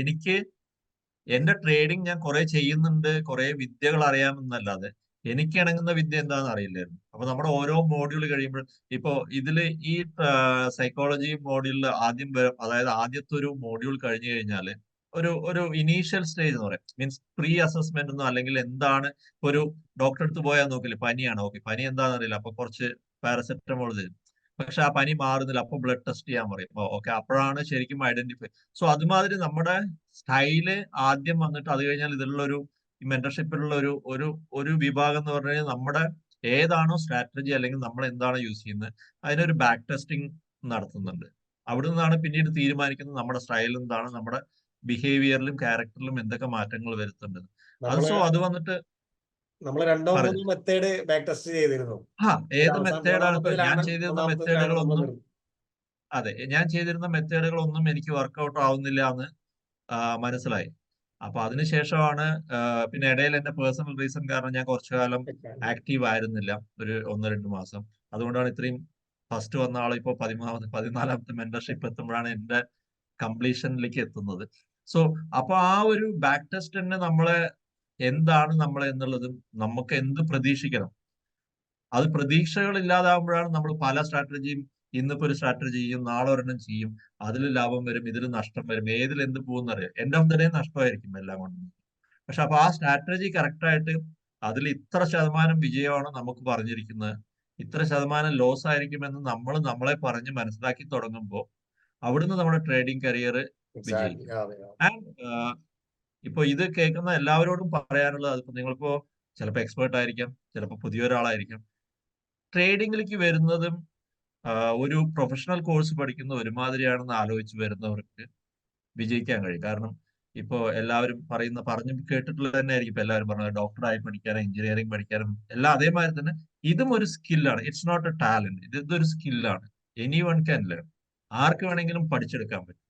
എനിക്ക് എന്റെ ട്രേഡിങ് ഞാൻ കുറെ ചെയ്യുന്നുണ്ട് കുറെ വിദ്യകൾ അറിയാമെന്നല്ലാതെ എനിക്ക് ഇണങ്ങുന്ന വിദ്യ എന്താണെന്ന് അറിയില്ലായിരുന്നു. അപ്പൊ നമ്മുടെ ഓരോ മോഡ്യൂൾ കഴിയുമ്പോൾ ഇപ്പോ ഇതിൽ ഈ സൈക്കോളജി മോഡ്യൂളിൽ ആദ്യം അതായത് ആദ്യത്തെ ഒരു മോഡ്യൂൾ കഴിഞ്ഞു കഴിഞ്ഞാൽ ഒരു ഒരു ഇനീഷ്യൽ സ്റ്റേജ് എന്ന് പറയും. മീൻസ് പ്രീ അസസ്മെന്റ് എന്നോ അല്ലെങ്കിൽ എന്താണ് ഒരു ഡോക്ടറെ അടുത്ത് പോയാൽ നോക്കില്ല പനിയാണ്? ഓക്കെ പനി എന്താണെന്ന് അറിയില്ല. അപ്പൊ കുറച്ച് പാരസെറ്റമോൾ തരും. പക്ഷെ ആ പനി മാറുന്നില്ല. അപ്പൊ ബ്ലഡ് ടെസ്റ്റ് ചെയ്യാൻ പറയും. ഓക്കെ അപ്പോഴാണ് ശരിക്കും ഐഡന്റിഫൈ സോ അതുമാതിരി നമ്മുടെ സ്റ്റൈൽ ആദ്യം വന്നിട്ട് അത് കഴിഞ്ഞാൽ ഇതിലുള്ള ഒരു മെന്റർഷിപ്പിലുള്ള ഒരു ഒരു ഒരു വിഭാഗം എന്ന് പറഞ്ഞു കഴിഞ്ഞാൽ നമ്മുടെ ഏതാണോ സ്ട്രാറ്റജി അല്ലെങ്കിൽ നമ്മൾ എന്താണ് യൂസ് ചെയ്യുന്നത് അതിനൊരു ബാക്ക് ടെസ്റ്റിംഗ് നടത്തുന്നുണ്ട്. അവിടെ നിന്നാണ് പിന്നീട് തീരുമാനിക്കുന്നത് നമ്മുടെ സ്റ്റൈൽ എന്താണ് നമ്മുടെ ബിഹേവിയറിലും ക്യാരക്ടറിലും എന്തൊക്കെ മാറ്റങ്ങൾ വരുത്തുന്നത്? അത് സോ അത് വന്നിട്ട് നമ്മൾ രണ്ടോ. മൂന്നോ മെത്തേഡ് ബാക്ക് ടെസ്റ്റ് ചെയ്തിരുന്നു. ആ ഏത് മെത്തേഡാണ് ഞാൻ ചെയ്തിരുന്ന മെത്തേഡുകൾ ഒന്നും മെത്തേഡുകളൊന്നും അതെ ഞാൻ ചെയ്തിരുന്ന മെത്തേഡുകളൊന്നും എനിക്ക് വർക്കൗട്ട് ആവുന്നില്ല എന്ന് മനസ്സിലായി. അപ്പൊ അതിനുശേഷമാണ് പിന്നെ ഇടയിൽ എന്റെ പേഴ്സണൽ റീസൺ കാരണം ഞാൻ കുറച്ചു കാലം ആക്റ്റീവ് ആയിരുന്നില്ല ഒരു ഒന്ന് രണ്ട് മാസം. അതുകൊണ്ടാണ് ഇത്രയും ഫസ്റ്റ് വന്ന ആൾ ഇപ്പോൾ പതിമൂന്നാമത്തെ പതിനാലാമത്തെ മെമ്പർഷിപ്പ് എത്തുമ്പോഴാണ് എന്റെ കംപ്ലീഷനിലേക്ക് എത്തുന്നത്. സോ അപ്പൊ ആ ഒരു ബാക്ക് ടെസ്റ്റ് തന്നെ നമ്മളെ എന്താണ് നമ്മളെ എന്നുള്ളതും നമുക്ക് എന്ത് പ്രതീക്ഷിക്കണം? അത് പ്രതീക്ഷകൾ ഇല്ലാതാവുമ്പോഴാണ് നമ്മൾ പല സ്ട്രാറ്റജിയും ഇന്നിപ്പോ ഒരു സ്ട്രാറ്റജി ചെയ്യും നാളെ ഒരെണ്ണം ചെയ്യും. അതിൽ ലാഭം വരും ഇതിൽ നഷ്ടം വരും. ഏതിൽ എന്ത് പോകുന്നറിയാം? എൻഡ് ഓഫ് ദ ഡേ നഷ്ടമായിരിക്കും എല്ലാം കൊണ്ടും. പക്ഷെ അപ്പൊ ആ സ്ട്രാറ്റജി കറക്റ്റ് ആയിട്ട് അതിൽ ഇത്ര ശതമാനം വിജയമാണ് നമുക്ക് പറഞ്ഞിരിക്കുന്നത്. ഇത്ര ശതമാനം ലോസ് ആയിരിക്കുമെന്ന് നമ്മൾ നമ്മളെ പറഞ്ഞ് മനസ്സിലാക്കി തുടങ്ങുമ്പോൾ അവിടുന്ന് നമ്മുടെ ട്രേഡിംഗ് കരിയർ. ആൻഡ് ഇപ്പൊ ഇത് കേൾക്കുന്ന എല്ലാവരോടും പറയാനുള്ളത് അതിപ്പോ നിങ്ങളിപ്പോ ചിലപ്പോൾ എക്സ്പേർട്ട് ആയിരിക്കാം ചിലപ്പോൾ പുതിയൊരാളായിരിക്കാം ട്രേഡിംഗിലേക്ക് വരുന്നതും ഒരു പ്രൊഫഷണൽ കോഴ്സ് പഠിക്കുന്ന ഒരുമാതിരിയാണെന്ന് ആലോചിച്ച് വരുന്നവർക്ക് വിജയിക്കാൻ കഴിയും. കാരണം ഇപ്പോ എല്ലാവരും പറയുന്ന പറഞ്ഞു കേട്ടിട്ടുള്ളത് തന്നെ ആയിരിക്കും ഇപ്പൊ എല്ലാവരും പറഞ്ഞത്. ഡോക്ടറായി പഠിക്കാനും എഞ്ചിനീയറിംഗ് പഠിക്കാനും എല്ലാം അതേമാതിരി തന്നെ ഇതും ഒരു സ്കില്ലാണ് ഇറ്റ്സ് നോട്ട് എ ടാലന്റ് ഇത് ഇതൊരു സ്കില്ലാണ് എനി വൺ ക്യാൻ ലേൺ ആർക്ക് വേണമെങ്കിലും പഠിച്ചെടുക്കാൻ പറ്റും.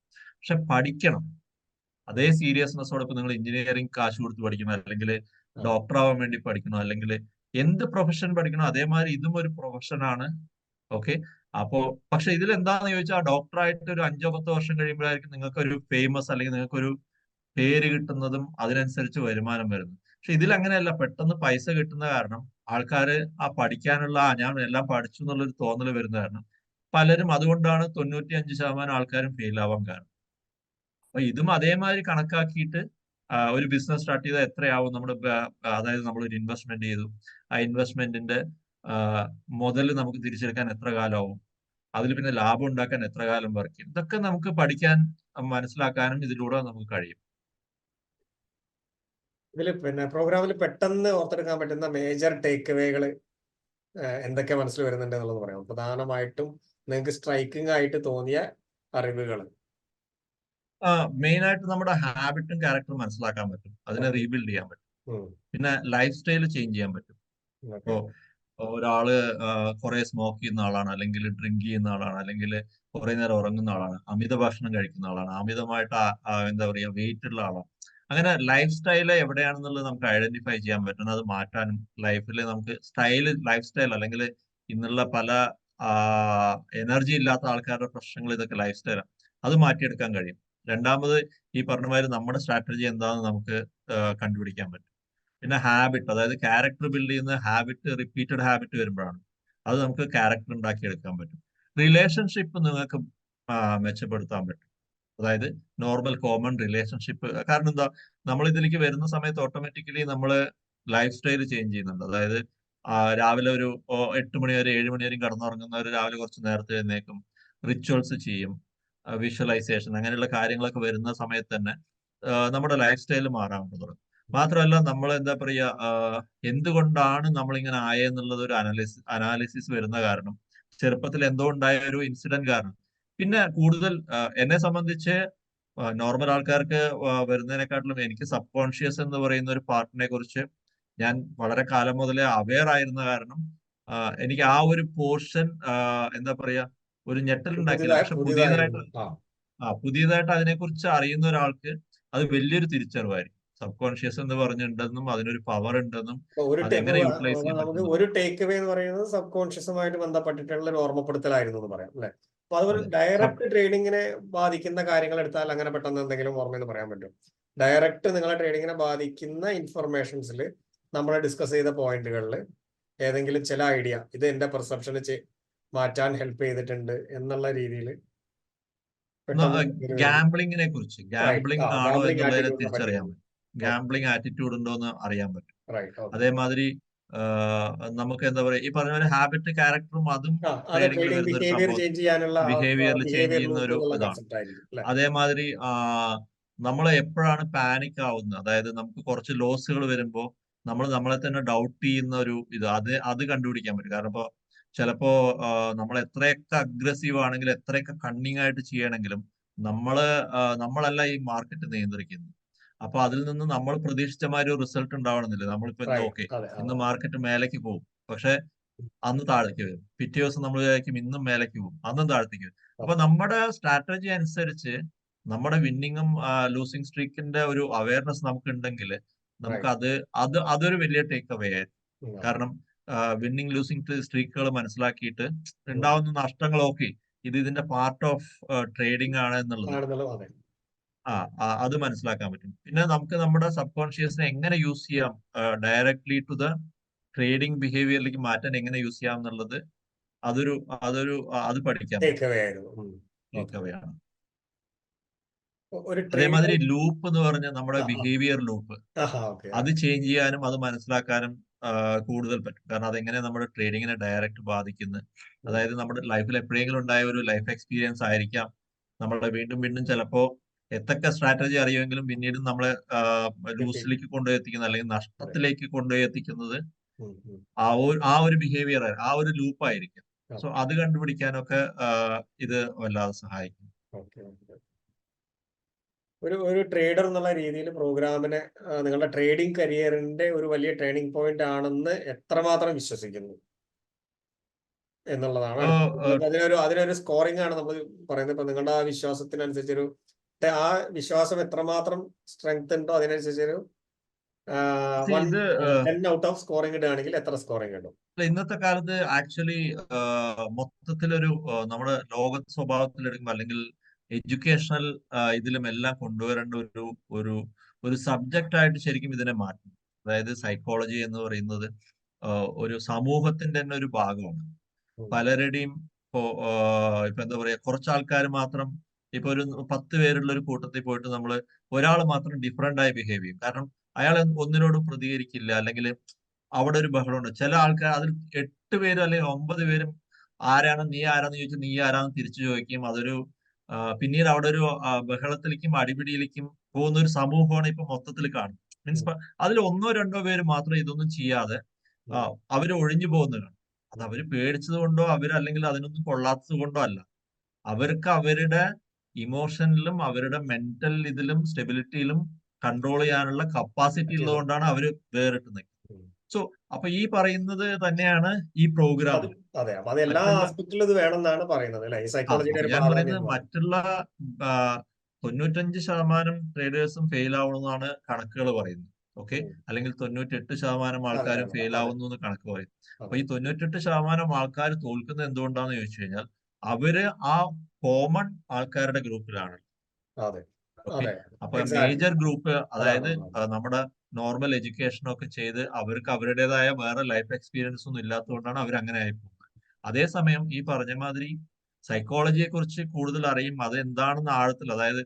പക്ഷെ പഠിക്കണം. അതേ സീരിയസ്നെസ്സോടൊപ്പം നിങ്ങൾ എഞ്ചിനീയറിംഗ് കാശ് കൊടുത്ത് പഠിക്കണം. അല്ലെങ്കിൽ ഡോക്ടർ ആവാൻ വേണ്ടി പഠിക്കണം. അല്ലെങ്കിൽ എന്ത് പ്രൊഫഷൻ പഠിക്കണം അതേമാതിരി ഇതും ഒരു പ്രൊഫഷനാണ് ഓക്കെ അപ്പോ പക്ഷെ ഇതിൽ എന്താണെന്ന് ചോദിച്ചാൽ ഡോക്ടർ ആയിട്ട് ഒരു അഞ്ചോ പത്തോ വർഷം കഴിയുമ്പോഴായിരിക്കും നിങ്ങൾക്ക് ഒരു ഫേമസ് അല്ലെങ്കിൽ നിങ്ങൾക്ക് ഒരു പേര് കിട്ടുന്നതും അതിനനുസരിച്ച് വരുമാനം വരുന്നത്. പക്ഷെ ഇതിൽ അങ്ങനെയല്ല പെട്ടെന്ന് പൈസ കിട്ടുന്ന കാരണം ആൾക്കാര് ആ പഠിക്കാനുള്ള ആ ഞാൻ എല്ലാം പഠിച്ചു എന്നുള്ളൊരു തോന്നൽ വരുന്ന കാരണം പലരും അതുകൊണ്ടാണ് തൊണ്ണൂറ്റി അഞ്ച് ശതമാനം ആൾക്കാരും ഫെയിൽ ആവാൻ കാരണം. അപ്പൊ ഇതും അതേമാതിരി കണക്കാക്കിയിട്ട് ഒരു ബിസിനസ് സ്റ്റാർട്ട് ചെയ്താൽ എത്രയാവും? നമ്മുടെ അതായത് നമ്മൾ ഒരു ഇൻവെസ്റ്റ്മെന്റ് ചെയ്തു. ആ ഇൻവെസ്റ്റ്മെന്റിന്റെ മുതൽ നമുക്ക് തിരിച്ചെടുക്കാൻ എത്ര കാലമാവും? അതിൽ പിന്നെ ലാഭം ഉണ്ടാക്കാൻ എത്ര കാലം വർക്ക് ചെയ്യും? ഇതൊക്കെ നമുക്ക് പഠിക്കാൻ മനസ്സിലാക്കാനും ഇതിലൂടെ നമുക്ക് കഴിയും. ഇതിൽ പിന്നെ പ്രോഗ്രാമിൽ പെട്ടെന്ന് ഓർത്തെടുക്കാൻ പറ്റുന്ന മേജർ ടേക്ക് അവേകൾ എന്തൊക്കെ മനസ്സിൽ വരുന്നുണ്ട് എന്നുള്ളത് പറയാം. പ്രധാനമായിട്ടും നിങ്ങൾക്ക് സ്ട്രൈക്കിംഗ് ആയിട്ട് തോന്നിയ അറിവുകൾ മെയിൻ ആയിട്ട് നമ്മുടെ ഹാബിറ്റും ക്യാരക്ടറും മനസ്സിലാക്കാൻ പറ്റും. അതിനെ റീബിൽഡ് ചെയ്യാൻ പറ്റും. പിന്നെ ലൈഫ് സ്റ്റൈൽ ചേഞ്ച് ചെയ്യാൻ പറ്റും. ഇപ്പോ ഒരാൾ കുറെ സ്മോക്ക് ചെയ്യുന്ന ആളാണ് അല്ലെങ്കിൽ ഡ്രിങ്ക് ചെയ്യുന്ന ആളാണ് അല്ലെങ്കിൽ കുറെ നേരം ഉറങ്ങുന്ന ആളാണ് അമിത ഭക്ഷണം കഴിക്കുന്ന ആളാണ് അമിതമായിട്ട് എന്താ പറയാ വെയിറ്റ് ഉള്ള ആളാണ്. അങ്ങനെ ലൈഫ് സ്റ്റൈൽ എവിടെയാണെന്നുള്ളത് നമുക്ക് ഐഡന്റിഫൈ ചെയ്യാൻ പറ്റണം. അത് മാറ്റാനും ലൈഫിൽ നമുക്ക് സ്റ്റൈൽ ലൈഫ് സ്റ്റൈൽ അല്ലെങ്കിൽ ഇന്നുള്ള പല എനർജി ഇല്ലാത്ത ആൾക്കാരുടെ പ്രശ്നങ്ങൾ ഇതൊക്കെ ലൈഫ് സ്റ്റൈലാണ്. അത് മാറ്റിയെടുക്കാൻ കഴിയും. രണ്ടാമത് ഈ പറഞ്ഞ മാതിരി നമ്മുടെ സ്ട്രാറ്റജി എന്താണെന്ന് നമുക്ക് കണ്ടുപിടിക്കാൻ പറ്റും. പിന്നെ ഹാബിറ്റ് അതായത് ക്യാരക്ടർ ബിൽഡ് ചെയ്യുന്ന ഹാബിറ്റ് റിപ്പീറ്റഡ് ഹാബിറ്റ് വരുമ്പോഴാണ് അത് നമുക്ക് ക്യാരക്ടർ ഉണ്ടാക്കിയെടുക്കാൻ പറ്റും. റിലേഷൻഷിപ്പ് നിങ്ങൾക്ക് മെച്ചപ്പെടുത്താൻ പറ്റും. അതായത് നോർമൽ കോമൺ റിലേഷൻഷിപ്പ് കാരണം എന്താ? നമ്മൾ ഇതിലേക്ക് വരുന്ന സമയത്ത് ഓട്ടോമാറ്റിക്കലി നമ്മൾ ലൈഫ് സ്റ്റൈൽ ചേഞ്ച് ചെയ്യുന്നുണ്ട്. അതായത് രാവിലെ ഒരു എട്ട് മണി വരെ ഏഴ് മണി വരെയും കടന്നുറങ്ങുന്നവർ രാവിലെ കുറച്ച് നേരത്തെ എഴുന്നേക്കും റിച്വൽസ് ചെയ്യും. വിഷ്വലൈസേഷൻ അങ്ങനെയുള്ള കാര്യങ്ങളൊക്കെ വരുന്ന സമയത്ത് തന്നെ നമ്മുടെ ലൈഫ് സ്റ്റൈൽ മാറാൻ തുടങ്ങും മാത്രമല്ല നമ്മൾ എന്താ പറയുക എന്തുകൊണ്ടാണ് നമ്മൾ ഇങ്ങനെ ആയെന്നുള്ളത് ഒരു അനാലിസിസ് അനാലിസിസ് വരുന്ന കാരണം ചെറുപ്പത്തിൽ എന്തോ ഉണ്ടായ ഒരു ഇൻസിഡന്റ് കാരണം. പിന്നെ കൂടുതൽ എന്നെ സംബന്ധിച്ച് നോർമൽ ആൾക്കാർക്ക് വരുന്നതിനെക്കാട്ടിലും എനിക്ക് സബ് കോൺഷ്യസ് എന്ന് പറയുന്ന ഒരു പാർട്ടിനെ കുറിച്ച് ഞാൻ വളരെ കാലം മുതലേ അവെയർ ആയിരുന്ന കാരണം എനിക്ക് ആ ഒരു പോർഷൻ എന്താ പറയാ ഒരു പുതിയതായി പക്ഷെ പുതിയതായിട്ട് ആ. പുതിയതായിട്ട് അതിനെക്കുറിച്ച് അറിയുന്ന ഒരാൾക്ക് അത് വലിയൊരു തിരിച്ചറിവായിരിക്കും. സബ് കോൺഷ്യസ് എന്ന് പറഞ്ഞിട്ടുണ്ടെന്നും അതിനൊരു പവർ ഉണ്ടെന്നും അതെങ്ങനെ യൂട്ടിലൈസ് ചെയ്യാൻ ഒരു ടേക്ക് അവേ എന്ന് പറയുന്നത് സബ് കോൺഷ്യസുമായിട്ട് ബന്ധപ്പെട്ടിട്ടുള്ള ഒരു ഓർമ്മപ്പെടുത്തലായിരുന്നു എന്ന് പറയാം അല്ലെ? അപ്പൊ അതുപോലെ ഡയറക്റ്റ് ട്രേഡിങ്ങിനെ ബാധിക്കുന്ന കാര്യങ്ങൾ എടുത്താൽ അങ്ങനെ പെട്ടെന്ന് എന്തെങ്കിലും ഓർമ്മയെന്ന് പറയാൻ പറ്റും. ഡയറക്റ്റ് നിങ്ങളെ ട്രേഡിങ്ങിനെ ബാധിക്കുന്ന ഇൻഫർമേഷൻസിൽ നമ്മൾ ഡിസ്കസ് ചെയ്ത പോയിന്റുകളിൽ ഏതെങ്കിലും ചില ഐഡിയ ഇത് എന്റെ പെർസെപ്ഷന് മാറ്റാൻ ഹെൽപ്പ് ചെയ്തിട്ടുണ്ട് എന്നുള്ള രീതിയിൽ ഗാംബ്ലിങ്ങിനെ കുറിച്ച് ഗാംബ്ലിംഗ് ആണോ എന്നുള്ളതിനെ തിരിച്ചറിയാൻ പറ്റും. ഗാംബ്ലിംഗ് ആറ്റിറ്റ്യൂഡ് ഉണ്ടോ എന്ന് അറിയാൻ പറ്റും. അതേമാതിരി നമുക്ക് എന്താ പറയാ ഈ പറഞ്ഞ പോലെ ഹാബിറ്റ് ക്യാരക്ടറും അതും ബിഹേവിയറിൽ ചേഞ്ച് ചെയ്യുന്ന ഒരു ഇതാണ്. അതേമാതിരി നമ്മൾ എപ്പോഴാണ് പാനിക് ആവുന്നത്? അതായത് നമുക്ക് കുറച്ച് ലോസുകൾ വരുമ്പോ നമ്മൾ നമ്മളെ തന്നെ ഡൗട്ട് ചെയ്യുന്ന ഒരു ഇത് അത് അത് കണ്ടുപിടിക്കാൻ പറ്റും. കാരണം ഇപ്പോ ചിലപ്പോ നമ്മൾ എത്രയൊക്കെ അഗ്രസീവ് ആണെങ്കിലും എത്രയൊക്കെ കണ്ണിങ് ആയിട്ട് ചെയ്യണമെങ്കിലും നമ്മൾ നമ്മളല്ല ഈ മാർക്കറ്റ് നിയന്ത്രിക്കുന്നത്. അപ്പൊ അതിൽ നിന്ന് നമ്മൾ പ്രതീക്ഷിച്ച മാതിരി ഒരു റിസൾട്ട് ഉണ്ടാവണമെന്നില്ല. നമ്മളിപ്പോ ഓക്കെ ഇന്ന് മാർക്കറ്റ് മേലേക്ക് പോകും. പക്ഷെ അന്ന് താഴേക്ക് വരും. പിറ്റേ ദിവസം നമ്മൾ വിചാരിക്കും ഇന്നും മേലേക്ക് പോകും. അന്നും താഴത്തേക്ക് വരും. അപ്പൊ നമ്മുടെ സ്ട്രാറ്റജി അനുസരിച്ച് നമ്മുടെ വിന്നിങ്ങും ലൂസിങ് സ്ട്രീക്കിന്റെ ഒരു അവയർനെസ് നമുക്ക് ഉണ്ടെങ്കിൽ നമുക്ക് അത് അത് അതൊരു വലിയ ടേക്ക് അവേ ആയിരുന്നു കാരണം വിന്നിങ് ലൂസിങ് സ്ട്രീക്കുകൾ മനസ്സിലാക്കിയിട്ട് ഉണ്ടാവുന്ന നഷ്ടങ്ങൾ ഓക്കെ ഇത് ഇതിന്റെ പാർട്ട് ഓഫ് ട്രേഡിംഗ് ആണ് എന്നുള്ളത്. ആ അത് മനസ്സിലാക്കാൻ പറ്റും. പിന്നെ നമുക്ക് നമ്മുടെ സബ് കോൺഷ്യസിനെ എങ്ങനെ യൂസ് ചെയ്യാം? ഡയറക്ട്ലി ടു ദ ട്രേഡിംഗ് ബിഹേവിയറിലേക്ക് മാറ്റാൻ എങ്ങനെ യൂസ് ചെയ്യാം എന്നുള്ളത് അതൊരു അതൊരു അത് പഠിക്കാം അതേമാതിരി ലൂപ്പ് എന്ന് പറഞ്ഞ നമ്മുടെ ബിഹേവിയർ ലൂപ്പ് അത് ചേഞ്ച് ചെയ്യാനും അത് മനസ്സിലാക്കാനും കൂടുതൽ പറ്റും. കാരണം അതെങ്ങനെ നമ്മുടെ ട്രേഡിങ്ങിനെ ഡയറക്റ്റ് ബാധിക്കുന്നത് അതായത് നമ്മുടെ ലൈഫിൽ എപ്പോഴെങ്കിലും ഉണ്ടായ ഒരു ലൈഫ് എക്സ്പീരിയൻസ് ആയിരിക്കാം. നമ്മളെ വീണ്ടും വീണ്ടും ചിലപ്പോ എത്തൊക്കെ സ്ട്രാറ്റജി അറിയുമെങ്കിലും പിന്നീട് നമ്മളെ ലൂസിലേക്ക് കൊണ്ടുപോയി എത്തിക്കുന്നത് അല്ലെങ്കിൽ നഷ്ടത്തിലേക്ക് കൊണ്ടുപോയി എത്തിക്കുന്നത് ആ ഒരു ആ ഒരു ബിഹേവിയർ ആ ഒരു ലൂപ്പ് ആയിരിക്കും. സോ അത് കണ്ടുപിടിക്കാനൊക്കെ ഇത് വല്ലാതെ സഹായിക്കും. ഒരു ഒരു ട്രേഡർ എന്നുള്ള രീതിയിൽ പ്രോഗ്രാമിനെ നിങ്ങളുടെ ട്രേഡിംഗ് കരിയറിന്റെ ഒരു വലിയ ട്രേണിംഗ് പോയിന്റ് ആണെന്ന് എത്രമാത്രം വിശ്വസിക്കുന്നു? എന്നുള്ളതാണ്. അതിനൊരു അതിനൊരു സ്കോറിംഗ് ആണ് നമ്മൾ പറയുന്നത്. ഇപ്പൊ നിങ്ങളുടെ ആ വിശ്വാസത്തിനനുസരിച്ചൊരു ആ വിശ്വാസം എത്രമാത്രം സ്ട്രെങ്ത് ഉണ്ടോ അതിനനുസരിച്ചൊരു ഔട്ട് ഓഫ് സ്കോറിംഗ് ഇടുകയാണെങ്കിൽ എത്ര സ്കോറിംഗ് ഇടും? ഇന്നത്തെ കാലത്ത് ആക്ച്വലി മൊത്തത്തിലൊരു നമ്മുടെ ലോക സ്വഭാവത്തിലെടുക്കുമ്പോൾ അല്ലെങ്കിൽ എഡ്യൂക്കേഷണൽ ഇതിലും എല്ലാം കൊണ്ടുവരേണ്ട ഒരു ഒരു ഒരു സബ്ജക്റ്റ് ആയിട്ട് ശരിക്കും ഇതിനെ മാറ്റണം അതായത് സൈക്കോളജി എന്ന് പറയുന്നത് ഒരു സമൂഹത്തിന്റെ തന്നെ ഒരു ഭാഗമാണ്. പലരുടെയും ഇപ്പോ ഇപ്പൊ എന്താ പറയാ കുറച്ച് ആൾക്കാർ മാത്രം ഇപ്പൊ ഒരു പത്ത് പേരുള്ള ഒരു കൂട്ടത്തിൽ പോയിട്ട് നമ്മൾ ഒരാൾ മാത്രം ഡിഫറെന്റ് ആയി ബിഹേവ് ചെയ്യും. കാരണം അയാൾ ഒന്നിനോടും പ്രതികരിക്കില്ല അല്ലെങ്കിൽ അവിടെ ഒരു ബഹളമുണ്ട്. ചില ആൾക്കാർ അതിൽ എട്ട് പേരും അല്ലെങ്കിൽ ഒമ്പത് പേരും ആരാണ് നീ ആരാന്ന് ചോദിച്ചാൽ നീ ആരാന്ന് തിരിച്ചു ചോദിക്കും. അതൊരു പിന്നീട് അവിടെ ഒരു ബഹളത്തിലേക്കും അടിപിടിയിലേക്കും പോകുന്ന ഒരു സമൂഹമാണ് ഇപ്പൊ മൊത്തത്തിൽ കാണുന്നത്. മീൻസ് അതിൽ ഒന്നോ രണ്ടോ പേര് മാത്രം ഇതൊന്നും ചെയ്യാതെ അവർ അവർ ഒഴിഞ്ഞു പോകുന്നതാണ് അത് അവർ പേടിച്ചത് കൊണ്ടോ അവരല്ലെങ്കിൽ അല്ലെങ്കിൽ അതിനൊന്നും കൊള്ളാത്തത് കൊണ്ടോ അല്ല. അവർക്ക് അവരുടെ ഇമോഷനിലും അവരുടെ മെന്റൽ ഇതിലും സ്റ്റെബിലിറ്റിയിലും കൺട്രോൾ ചെയ്യാനുള്ള കപ്പാസിറ്റി ഉള്ളതുകൊണ്ടാണ് അവർ വേറിട്ട് നിൽക്കുന്നത് സോ അപ്പൊ ഈ പറയുന്നത് തന്നെയാണ് ഈ പ്രോഗ്രാം അത് അപ്പൊ അത് എല്ലാ ആസ്പെക്ടിലും ഇത് വേണമെന്നാണ് പറയുന്നത് അല്ലെ? ഞാൻ പറയുന്നത് മറ്റുള്ള തൊണ്ണൂറ്റഞ്ച് ശതമാനം ട്രേഡേഴ്സും ഫെയിൽ ആവണമെന്നാണ് കണക്കുകൾ പറയുന്നത്. ഓക്കെ? അല്ലെങ്കിൽ തൊണ്ണൂറ്റെട്ട് ശതമാനം ആൾക്കാരും ഫെയിൽ ആവുന്നു എന്ന് കണക്ക് പറയും. അപ്പൊ ഈ തൊണ്ണൂറ്റെട്ട് ശതമാനം ആൾക്കാർ തോൽക്കുന്നത് എന്തുകൊണ്ടാന്ന് ചോദിച്ചു കഴിഞ്ഞാൽ അവർ ആ കോമൺ ആൾക്കാരുടെ ഗ്രൂപ്പിലാണ്. അപ്പൊ മേജർ ഗ്രൂപ്പ് അതായത് നമ്മുടെ നോർമൽ എഡ്യൂക്കേഷൻ ഒക്കെ ചെയ്ത് അവർക്ക് അവരുടേതായ വേറെ ലൈഫ് എക്സ്പീരിയൻസ് ഒന്നും ഇല്ലാത്തതുകൊണ്ടാണ് അവർ അങ്ങനെ ആയി പോകുന്നത് അതേസമയം ഈ പറഞ്ഞ മാതിരി സൈക്കോളജിയെ കുറിച്ച് കൂടുതൽ അറിയും അത് എന്താണെന്ന് ആഴത്തിൽ അതായത്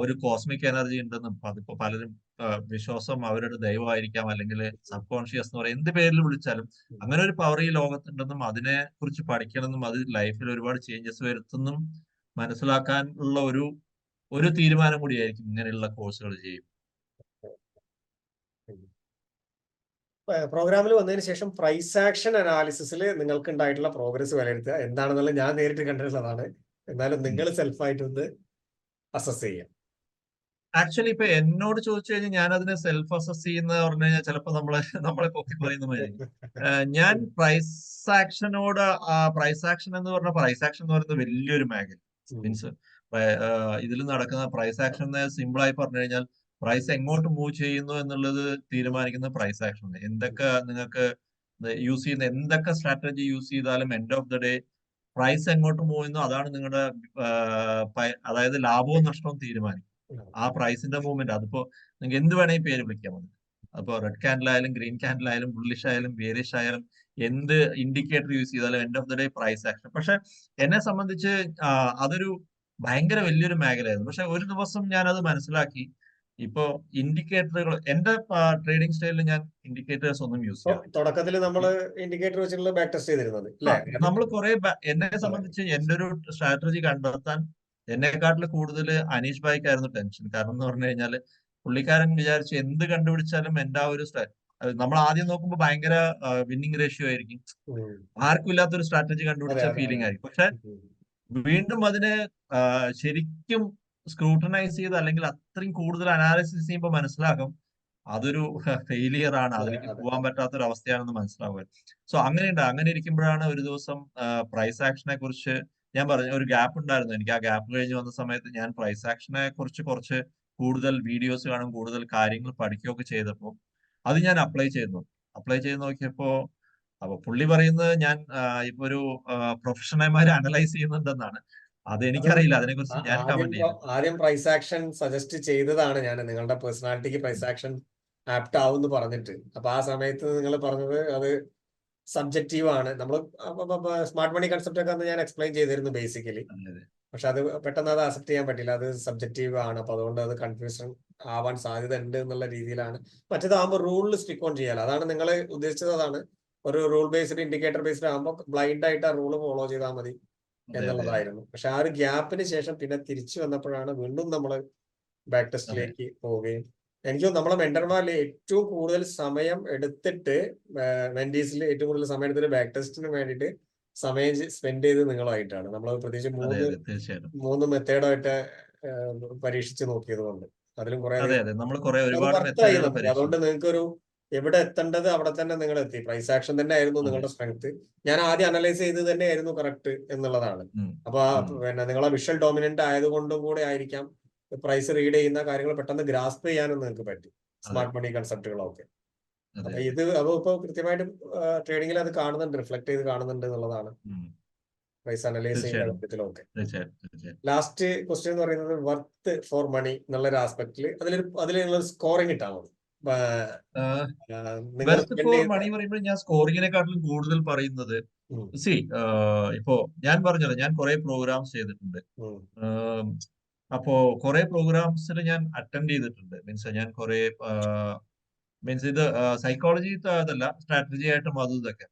ഒരു കോസ്മിക് എനർജി ഉണ്ടെന്നും അതിപ്പോ പലരും വിശ്വാസം അവരുടെ ദൈവമായിരിക്കാം അല്ലെങ്കിൽ സബ് കോൺഷ്യസ് എന്ന് പറയാം എന്ത് പേരിൽ വിളിച്ചാലും അങ്ങനെ ഒരു പവർ ഈ ലോകത്തുണ്ടെന്നും അതിനെ കുറിച്ച് പഠിക്കണമെന്നും അത് ലൈഫിൽ ഒരുപാട് ചേഞ്ചസ് വരുത്തുന്നും മനസ്സിലാക്കാനുള്ള ഒരു ഒരു തീരുമാനം കൂടിയായിരിക്കും ഇങ്ങനെയുള്ള കോഴ്സുകൾ ചെയ്യും പ്രോഗ്രാമിൽ വന്നതിന് ശേഷം പ്രൈസ് ആക്ഷൻ അനാലിസിസിൽ നിങ്ങൾക്ക് ഉണ്ടായിട്ടുള്ള പ്രോഗ്രസ് വിലയിരുത്തുക. എന്താണെന്നുള്ളത് ഞാൻ നേരിട്ട് കണ്ടിട്ടുള്ളതാണ്. എന്നാലും നിങ്ങൾ സെൽഫായിട്ട് ഒന്ന് അസസ് ചെയ്യാം ആക്ച്വലി ഇപ്പൊ എന്നോട് ചോദിച്ചു കഴിഞ്ഞാൽ ഞാൻ അതിനെ സെൽഫ് അസസ് ചെയ്യുന്ന പറഞ്ഞു കഴിഞ്ഞാൽ ചിലപ്പോൾ നമ്മളെ നമ്മളെ പൊക്കി പറയുന്ന മാതിരി. ഞാൻ പ്രൈസ് ആക്ഷനോട് പ്രൈസ് ആക്ഷൻ എന്ന് പറഞ്ഞ പ്രൈസ് ആക്ഷൻ എന്ന് പറയുന്നത് വലിയൊരു മേഖല. മീൻസ് ഇതിൽ നടക്കുന്ന പ്രൈസ് ആക്ഷൻ സിമ്പിൾ ആയി പറഞ്ഞു കഴിഞ്ഞാൽ പ്രൈസ് എങ്ങോട്ട് മൂവ് ചെയ്യുന്നു എന്നുള്ളത് തീരുമാനിക്കുന്ന പ്രൈസ് ആക്ഷൻ എന്തൊക്കെ നിങ്ങൾക്ക് യൂസ് ചെയ്യുന്ന എന്തൊക്കെ സ്ട്രാറ്റജി യൂസ് ചെയ്താലും end of the day price എങ്ങോട്ട് മൂവ് ചെയ്യുന്നു അതാണ് നിങ്ങളുടെ അതായത് ലാഭവും നഷ്ടവും തീരുമാനിക്കും. ആ പ്രൈസിന്റെ മൂവ്മെന്റ് അതിപ്പോ നിങ്ങൾക്ക് എന്ത് വേണമെങ്കിൽ പേര് വിളിക്കാൻ മതി അപ്പോ റെഡ് ക്യാൻഡിൽ ആയാലും ഗ്രീൻ ക്യാൻഡിൽ ആയാലും ബുള്ളിഷ് ആയാലും ബേരിഷ് ആയാലും എന്ത് ഇൻഡിക്കേറ്റർ യൂസ് ചെയ്താലും end of the day price action പക്ഷെ എന്നെ സംബന്ധിച്ച് അതൊരു ഭയങ്കര വലിയൊരു മേഖലയായിരുന്നു. പക്ഷെ ഒരു ദിവസം ഞാൻ അത് മനസ്സിലാക്കി. ഇപ്പോ ഇൻഡിക്കേറ്ററുകൾ എന്റെ ട്രേഡിംഗ് സ്റ്റൈലിൽ ഞാൻ ഇൻഡിക്കേറ്റേഴ്സ് ഒന്നും യൂസ് ചെയ്യാം തുടക്കത്തിൽ നമ്മൾ ഇൻഡിക്കേറ്റർ വെച്ചിട്ടുള്ള ബാക്ക് ടെസ്റ്റ് ചെയ്തിരുന്നത് നമ്മൾ കുറെ എന്നെ സംബന്ധിച്ച് എന്റെ ഒരു സ്ട്രാറ്റജി കണ്ടെത്താൻ എന്നെക്കാട്ടിൽ കൂടുതൽ അനീഷ് ഭായിക്കായിരുന്നു ടെൻഷൻ കാരണം എന്ന് പറഞ്ഞു കഴിഞ്ഞാൽ പുള്ളിക്കാരൻ വിചാരിച്ച് എന്ത് കണ്ടുപിടിച്ചാലും എന്റെ ആ ഒരു നമ്മൾ ആദ്യം നോക്കുമ്പോൾ ഭയങ്കര വിന്നിങ് റേഷ്യോ ആയിരിക്കും. ആർക്കും ഇല്ലാത്തൊരു സ്ട്രാറ്റജി കണ്ടുപിടിച്ച ഫീലിംഗ്. ആയിരിക്കും. പക്ഷെ വീണ്ടും അതിനെ ശരിക്കും സ്ക്രൂട്ടനൈസ് ചെയ്ത് അല്ലെങ്കിൽ അത്രയും കൂടുതൽ അനാലിസിസ് ചെയ്യുമ്പോൾ മനസ്സിലാകും അതൊരു ഫെയിലിയർ ആണ്. അതിലേക്ക് പോകാൻ പറ്റാത്ത ഒരു അവസ്ഥയാണെന്ന് മനസ്സിലാവുക. സോ അങ്ങനെയുണ്ട്. അങ്ങനെ ഇരിക്കുമ്പോഴാണ് ഒരു ദിവസം പ്രൈസ് ആക്ഷനെ കുറിച്ച് ഞാൻ പറഞ്ഞു ഒരു ഗ്യാപ്പ് ഉണ്ടായിരുന്നു. എനിക്ക് ആ ഗ്യാപ്പ് കഴിഞ്ഞ് വന്ന സമയത്ത് ഞാൻ പ്രൈസ് ആക്ഷനെ കുറിച്ച് കുറച്ച് കൂടുതൽ വീഡിയോസ് കാണും കൂടുതൽ കാര്യങ്ങൾ പഠിക്കുകയൊക്കെ ചെയ്തപ്പോൾ അത് ഞാൻ അപ്ലൈ ചെയ്തു. അപ്ലൈ ചെയ്ത് നോക്കിയപ്പോ അപ്പൊ പുള്ളി പറയുന്നത് ഞാൻ ഇപ്പൊ ഒരു പ്രൊഫഷണൽമാരെ അനലൈസ് ചെയ്യുന്നുണ്ടെന്നാണ്. അത് എനിക്കറിയില്ല. അതിനെ കുറിച്ച് ഞാൻ കമന്റ് ചെയ്യാം ആദ്യം പ്രൈസ് ആക്ഷൻ സജസ്റ്റ് ചെയ്തതാണ് ഞാൻ. നിങ്ങളുടെ പേഴ്സണാലിറ്റിക്ക് പ്രൈസ് ആക്ഷൻ ആപ്റ്റ് ആവും എന്ന് പറഞ്ഞിട്ട്. അപ്പൊ ആ സമയത്ത് നിങ്ങൾ പറഞ്ഞത് അത് സബ്ജക്റ്റീവ് ആണ്. നമ്മൾ സ്മാർട്ട് മണി കൺസെപ്റ്റ് ഒക്കെ അന്ന് ഞാൻ എക്സ്പ്ലെയിൻ ചെയ്തിരുന്നു ബേസിക്കലി. പക്ഷെ അത് പെട്ടെന്ന് അത് അക്സെപ്റ്റ് ചെയ്യാൻ പറ്റില്ല. അത് സബ്ജക്റ്റീവ് ആണ്. അപ്പൊ അതുകൊണ്ട് അത് കൺഫ്യൂഷൻ ആവാൻ സാധ്യത ഉണ്ട് എന്നുള്ള രീതിയിലാണ്. മറ്റേതാകുമ്പോൾ റൂളിൽ സ്റ്റിക്ക് ഓൺ ചെയ്യാലോ. അതാണ് നിങ്ങൾ ഉദ്ദേശിച്ചത് അതാണ്. ഒരു റൂൾ ബേസ്ഡ് ഇൻഡിക്കേറ്റർ ബേസ്ഡ് ആകുമ്പോൾ ബ്ലൈൻഡ് ആയിട്ട് ആ റൂൾ ഫോളോ ചെയ്താൽ മതി. എന്നുള്ളതായിരുന്നു. പക്ഷെ ആ ഒരു ഗ്യാപ്പിന് ശേഷം പിന്നെ തിരിച്ചു വന്നപ്പോഴാണ് വീണ്ടും നമ്മൾ ബാക്ക് ടെസ്റ്റിലേക്ക് പോവുകയും. എനിക്ക് നമ്മളെ മെന്റർമാരിൽ ഏറ്റവും കൂടുതൽ സമയം എടുത്തിട്ട് മെന്റീസിൽ ഏറ്റവും കൂടുതൽ സമയം എടുത്തിട്ട് ബാക്ക് ടെസ്റ്റിന് വേണ്ടിയിട്ട് സമയം സ്പെൻഡ് ചെയ്ത് നിങ്ങളായിട്ടാണ് നമ്മൾ പ്രത്യേകിച്ച് മൂന്ന് മൂന്ന് മെത്തേഡായിട്ട് പരീക്ഷിച്ച് നോക്കിയത് കൊണ്ട് അതിലും കുറെ അതുകൊണ്ട് നിങ്ങൾക്ക് ഒരു എവിടെ എത്തേണ്ടത് അവിടെ തന്നെ നിങ്ങൾ എത്തി. പ്രൈസ് ആക്ഷൻ തന്നെ ആയിരുന്നു നിങ്ങളുടെ സ്ട്രെങ്ത് ഞാൻ ആദ്യം അനലൈസ് ചെയ്ത് തന്നെ ആയിരുന്നു കറക്റ്റ് എന്നുള്ളതാണ്. അപ്പൊ പിന്നെ നിങ്ങളെ വിഷ്വൽ ഡോമിനന്റ് ആയതുകൊണ്ടും കൂടെ ആയിരിക്കാം പ്രൈസ് റീഡ് ചെയ്യുന്ന കാര്യങ്ങൾ പെട്ടെന്ന് ഗ്രാസ്പ് ചെയ്യാനും നിങ്ങൾക്ക് പറ്റി. സ്മാർട്ട് മണി കൺസെപ്റ്റുകളൊക്കെ അപ്പൊ ഇത് അപ്പൊ ഇപ്പൊ കൃത്യമായിട്ട് ട്രേഡിങ്ങിൽ അത് കാണുന്നുണ്ട് റിഫ്ലക്ട് ചെയ്ത് കാണുന്നുണ്ട് എന്നുള്ളതാണ്. പ്രൈസ് അനലൈസ് ചെയ്യുന്ന തീർച്ചയായും. കാര്യത്തിലൊക്കെ. തീർച്ചയായും തീർച്ചയായും ലാസ്റ്റ് ക്വസ്റ്റ്യൻ എന്ന് പറയുന്നത് വർത്ത് ഫോർ മണി എന്നുള്ള ഒരു ആസ്പെക്റ്റിൽ അതിലൊരു അതിൽ നിങ്ങൾ സ്കോറിംഗ് ഇട്ടാൽ മതി ഫോർ മണി പറയുമ്പോൾ ഞാൻ സ്കോറിങ്ങിനെക്കാട്ടിലും കൂടുതൽ പറയുന്നത് സി ഇപ്പോ ഞാൻ പറഞ്ഞല്ലോ ഞാൻ കുറെ പ്രോഗ്രാംസ് ചെയ്തിട്ടുണ്ട്. അപ്പോ കുറെ പ്രോഗ്രാംസിൽ ഞാൻ അറ്റൻഡ് ചെയ്തിട്ടുണ്ട്. മീൻസ് ഞാൻ കുറെ മീൻസ് ഇത് സൈക്കോളജി അതല്ല സ്ട്രാറ്റജി ആയിട്ടും അതും ഇതൊക്കെ.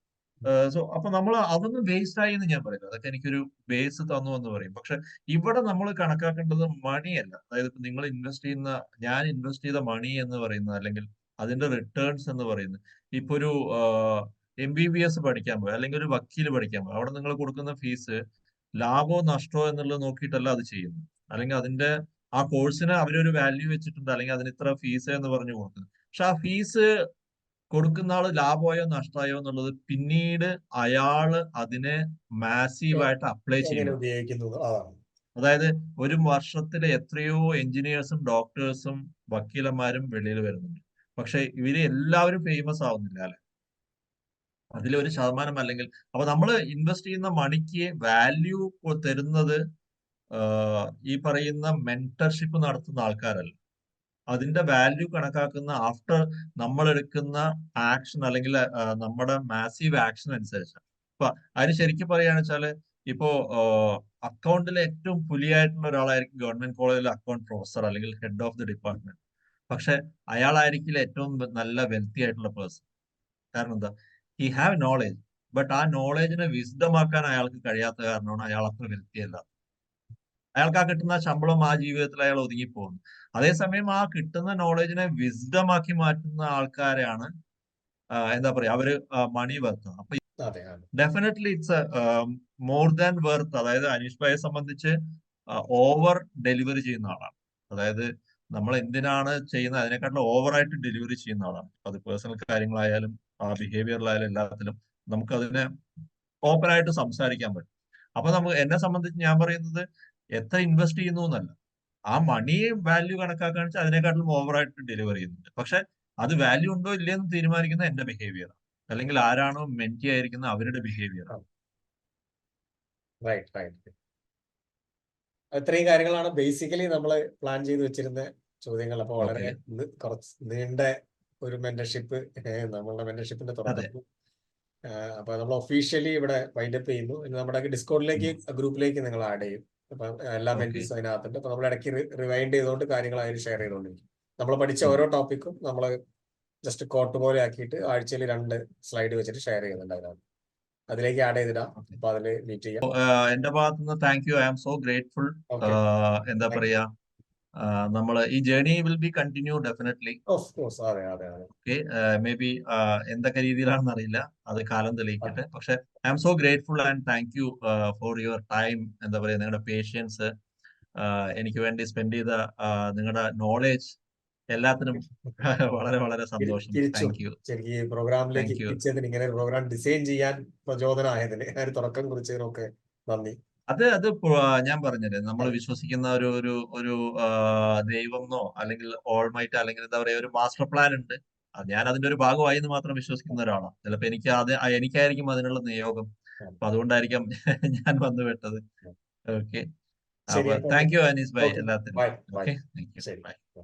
സോ അപ്പൊ നമ്മൾ അതൊന്നും വേസ്റ്റ് ആയി എന്ന് ഞാൻ പറയില്ല അതൊക്കെ എനിക്കൊരു ബേസ് തന്നു എന്ന് പറയും. പക്ഷെ ഇവിടെ നമ്മൾ കണക്കാക്കേണ്ടത് മണിയല്ല അതായത് ഇപ്പൊ നിങ്ങൾ ഇൻവെസ്റ്റ് ചെയ്യുന്ന ഞാൻ ഇൻവെസ്റ്റ് ചെയ്ത മണി എന്ന് പറയുന്നത് അല്ലെങ്കിൽ അതിന്റെ റിട്ടേൺസ് എന്ന് പറയുന്നത്. ഇപ്പൊ ഒരു എം ബി ബി എസ് പഠിക്കാൻ പോയി അല്ലെങ്കിൽ ഒരു വക്കീൽ പഠിക്കാൻ പോയി. അവിടെ നിങ്ങൾ കൊടുക്കുന്ന ഫീസ് ലാഭമോ നഷ്ടമോ എന്നുള്ളത് നോക്കിയിട്ടല്ല അത് ചെയ്യുന്നത്. അല്ലെങ്കിൽ അതിന്റെ ആ കോഴ്സിന് അവരൊരു വാല്യൂ വെച്ചിട്ടുണ്ട് അല്ലെങ്കിൽ അതിന് ഇത്ര ഫീസ് എന്ന് പറഞ്ഞു കൊടുക്കുന്നത്. പക്ഷെ ആ ഫീസ് കൊടുക്കുന്ന ആൾ ലാഭമായോ നഷ്ടമായോ എന്നുള്ളത് പിന്നീട് അയാൾ അതിനെ മാസീവായിട്ട് അപ്ലൈ ചെയ്യുന്നു. അതാണ്. അതായത് ഒരു വർഷത്തിലെ എത്രയോ എഞ്ചിനീയേഴ്സും ഡോക്ടേഴ്സും വക്കീലന്മാരും വെളിയിൽ വരുന്നുണ്ട്. പക്ഷെ ഇവർ എല്ലാവരും ഫേമസ് ആവുന്നില്ല അല്ലെ? അതിലൊരു ശതമാനം അല്ലെങ്കിൽ അപ്പൊ നമ്മൾ ഇൻവെസ്റ്റ് ചെയ്യുന്ന മണിക്ക് വാല്യൂ തരുന്നത് ഈ പറയുന്ന മെന്റർഷിപ്പ് നടത്തുന്ന ആൾക്കാരല്ല? അതിന്റെ വാല്യൂ കണക്കാക്കുന്ന ആഫ്റ്റർ നമ്മൾ എടുക്കുന്ന ആക്ഷൻ അല്ലെങ്കിൽ നമ്മുടെ മാസീവ് ആക്ഷൻ അനുസരിച്ചാണ്. അപ്പൊ അതിന് ശരിക്കും പറയുകയാണെന്ന് വെച്ചാൽ ഇപ്പോ അക്കൗണ്ടിലെ ഏറ്റവും പുലിയായിട്ടുള്ള ഒരാളായിരിക്കും ഗവൺമെന്റ് കോളേജിലെ അക്കൗണ്ട് പ്രൊഫസർ അല്ലെങ്കിൽ ഹെഡ് ഓഫ് ദി ഡിപ്പാർട്ട്മെന്റ് പക്ഷെ അയാളായിരിക്കില്ല ഏറ്റവും നല്ല വെൽത്തി ആയിട്ടുള്ള പേഴ്സൺ കാരണം എന്താ? ഹി ഹാവ് നോളേജ് ബട്ട് ആ നോളേജിനെ വിസ്ഡം ആക്കാൻ അയാൾക്ക് കഴിയാത്ത കാരണമാണ് അയാൾ അത്ര വെൽത്തി അല്ല. അയാൾക്ക് ആ കിട്ടുന്ന ശമ്പളം ആ ജീവിതത്തിൽ അയാൾ ഒതുങ്ങിപ്പോകുന്നു. അതേസമയം ആ കിട്ടുന്ന നോളജിനെ വിസ്ഡം ആക്കി മാറ്റുന്ന ആൾക്കാരെയാണ് എന്താ പറയാ അവർ മണി വർത്ത് അപ്പൊ definitely it's more than worth അതായത് അനീഷ് ഭായെ സംബന്ധിച്ച് ഓവർ ഡെലിവറി ചെയ്യുന്ന ആളാണ്. അതായത് നമ്മൾ എന്തിനാണ് ചെയ്യുന്നത്? അതിനെക്കാട്ടിലും ഓവറായിട്ട് ഡെലിവറി ചെയ്യുന്ന ആളാണ്. അത് പേഴ്സണൽ കാര്യങ്ങളായാലും ആ ബിഹേവിയറിലായാലും എല്ലാത്തിലും നമുക്കതിനെ ഓപ്പൺ ആയിട്ട് സംസാരിക്കാൻ പറ്റും. അപ്പൊ നമുക്ക് എന്നെ സംബന്ധിച്ച് ഞാൻ പറയുന്നത് എത്ര ഇൻവെസ്റ്റ് ചെയ്യുന്നു എന്നല്ല ആ മണി വാല്യൂ കണക്കാക്കാന്ന് വെച്ചാൽ അതിനെക്കാട്ടിലും ഓവറായിട്ട് ഡെലിവറി ചെയ്യുന്നുണ്ട്. പക്ഷെ അത് വാല്യൂ ഉണ്ടോ ഇല്ലയെന്ന് തീരുമാനിക്കുന്ന എന്റെ ബിഹേവിയർ അല്ലെങ്കിൽ ആരാണോ മെന്റി ആയിരിക്കുന്ന അവരുടെ ബിഹേവിയർ റൈറ്റ് റൈറ്റ് ഇത്രയും കാര്യങ്ങളാണ് ബേസിക്കലി നമ്മൾ പ്ലാൻ ചെയ്ത് വെച്ചിരുന്ന ചോദ്യങ്ങൾ. അപ്പൊ വളരെ കുറച്ച് നീണ്ട ഒരു മെന്റർഷിപ്പ് നമ്മളുടെ മെന്റർഷിപ്പിന്റെ തുടക്കം. അപ്പൊ നമ്മൾ ഒഫീഷ്യലി ഇവിടെ വൈൻഡപ്പ് ചെയ്യുന്നു. നമ്മുടെ ഡിസ്കോഡിലേക്ക് ഗ്രൂപ്പിലേക്ക് നിങ്ങൾ ആഡ് ചെയ്യും. എല്ലാ. മെന്റീസും അതിനകത്തുണ്ട്. അപ്പൊ നമ്മൾ ഇടയ്ക്ക് റിവൈൻഡ് ചെയ്തുകൊണ്ട് കാര്യങ്ങൾ അതിൽ ഷെയർ ചെയ്തുകൊണ്ടിരിക്കും. നമ്മൾ പഠിച്ച ഓരോ ടോപ്പിക്കും നമ്മൾ ജസ്റ്റ് കോട്ട് പോലെ ആക്കിയിട്ട് ആഴ്ചയിൽ രണ്ട് സ്ലൈഡ് വെച്ചിട്ട് ഷെയർ ചെയ്യുന്നുണ്ട് അതിനകത്ത്. അതിലേക്ക് ആഡ് ചെയ്തിടാം. അപ്പൊ അതിൽ മീറ്റ് ചെയ്യാം. എന്റെ ഭാഗത്തുനിന്ന് thank you I am so grateful എന്താ പറയാ നമ്മൾ ഈ journey will be continue definitely okay maybe എന്തൊക്കെ രീതിയിലാണെന്ന് അറിയില്ല അത് കാലം തെളിയിക്കട്ടെ. പക്ഷെ I am so grateful and thank you for your time എന്താ പറയുക നിങ്ങളുടെ പേഷ്യൻസ് എനിക്ക് വേണ്ടി സ്പെൻഡ് ചെയ്ത നിങ്ങളുടെ നോളേജ് എല്ലാത്തിനും വളരെ വളരെ സന്തോഷം. താങ്ക് യു ശരിക്കും ഈ പ്രോഗ്രാമിലേക്ക് ഇങ്ങനെ ഒരു പ്രോഗ്രാം ഡിസൈൻ ചെയ്യാൻ പ്രചോദനമായതിന് തുടക്കം കുറിച്ചതിനൊക്കെ നന്ദി. അത് അത് ഞാൻ പറഞ്ഞില്ലേ നമ്മൾ വിശ്വസിക്കുന്ന ഒരു ഒരു ഒരു ദൈവം ദൈവമെന്നോ അല്ലെങ്കിൽ ഓൾമൈറ്റ് അല്ലെങ്കിൽ എന്താ പറയാ ഒരു മാസ്റ്റർ പ്ലാൻ ഉണ്ട്. ഞാൻ അതിന്റെ ഒരു ഭാഗമായി എന്ന് മാത്രം വിശ്വസിക്കുന്ന ഒരാളാണ്. ചിലപ്പോ എനിക്ക് അത് എനിക്കായിരിക്കും അതിനുള്ള നിയോഗം. അപ്പൊ അതുകൊണ്ടായിരിക്കാം ഞാൻ വന്നു വിട്ടത് okay. Thank you Anees bye. എല്ലാത്തിനും. ഓക്കെ. Thank you bye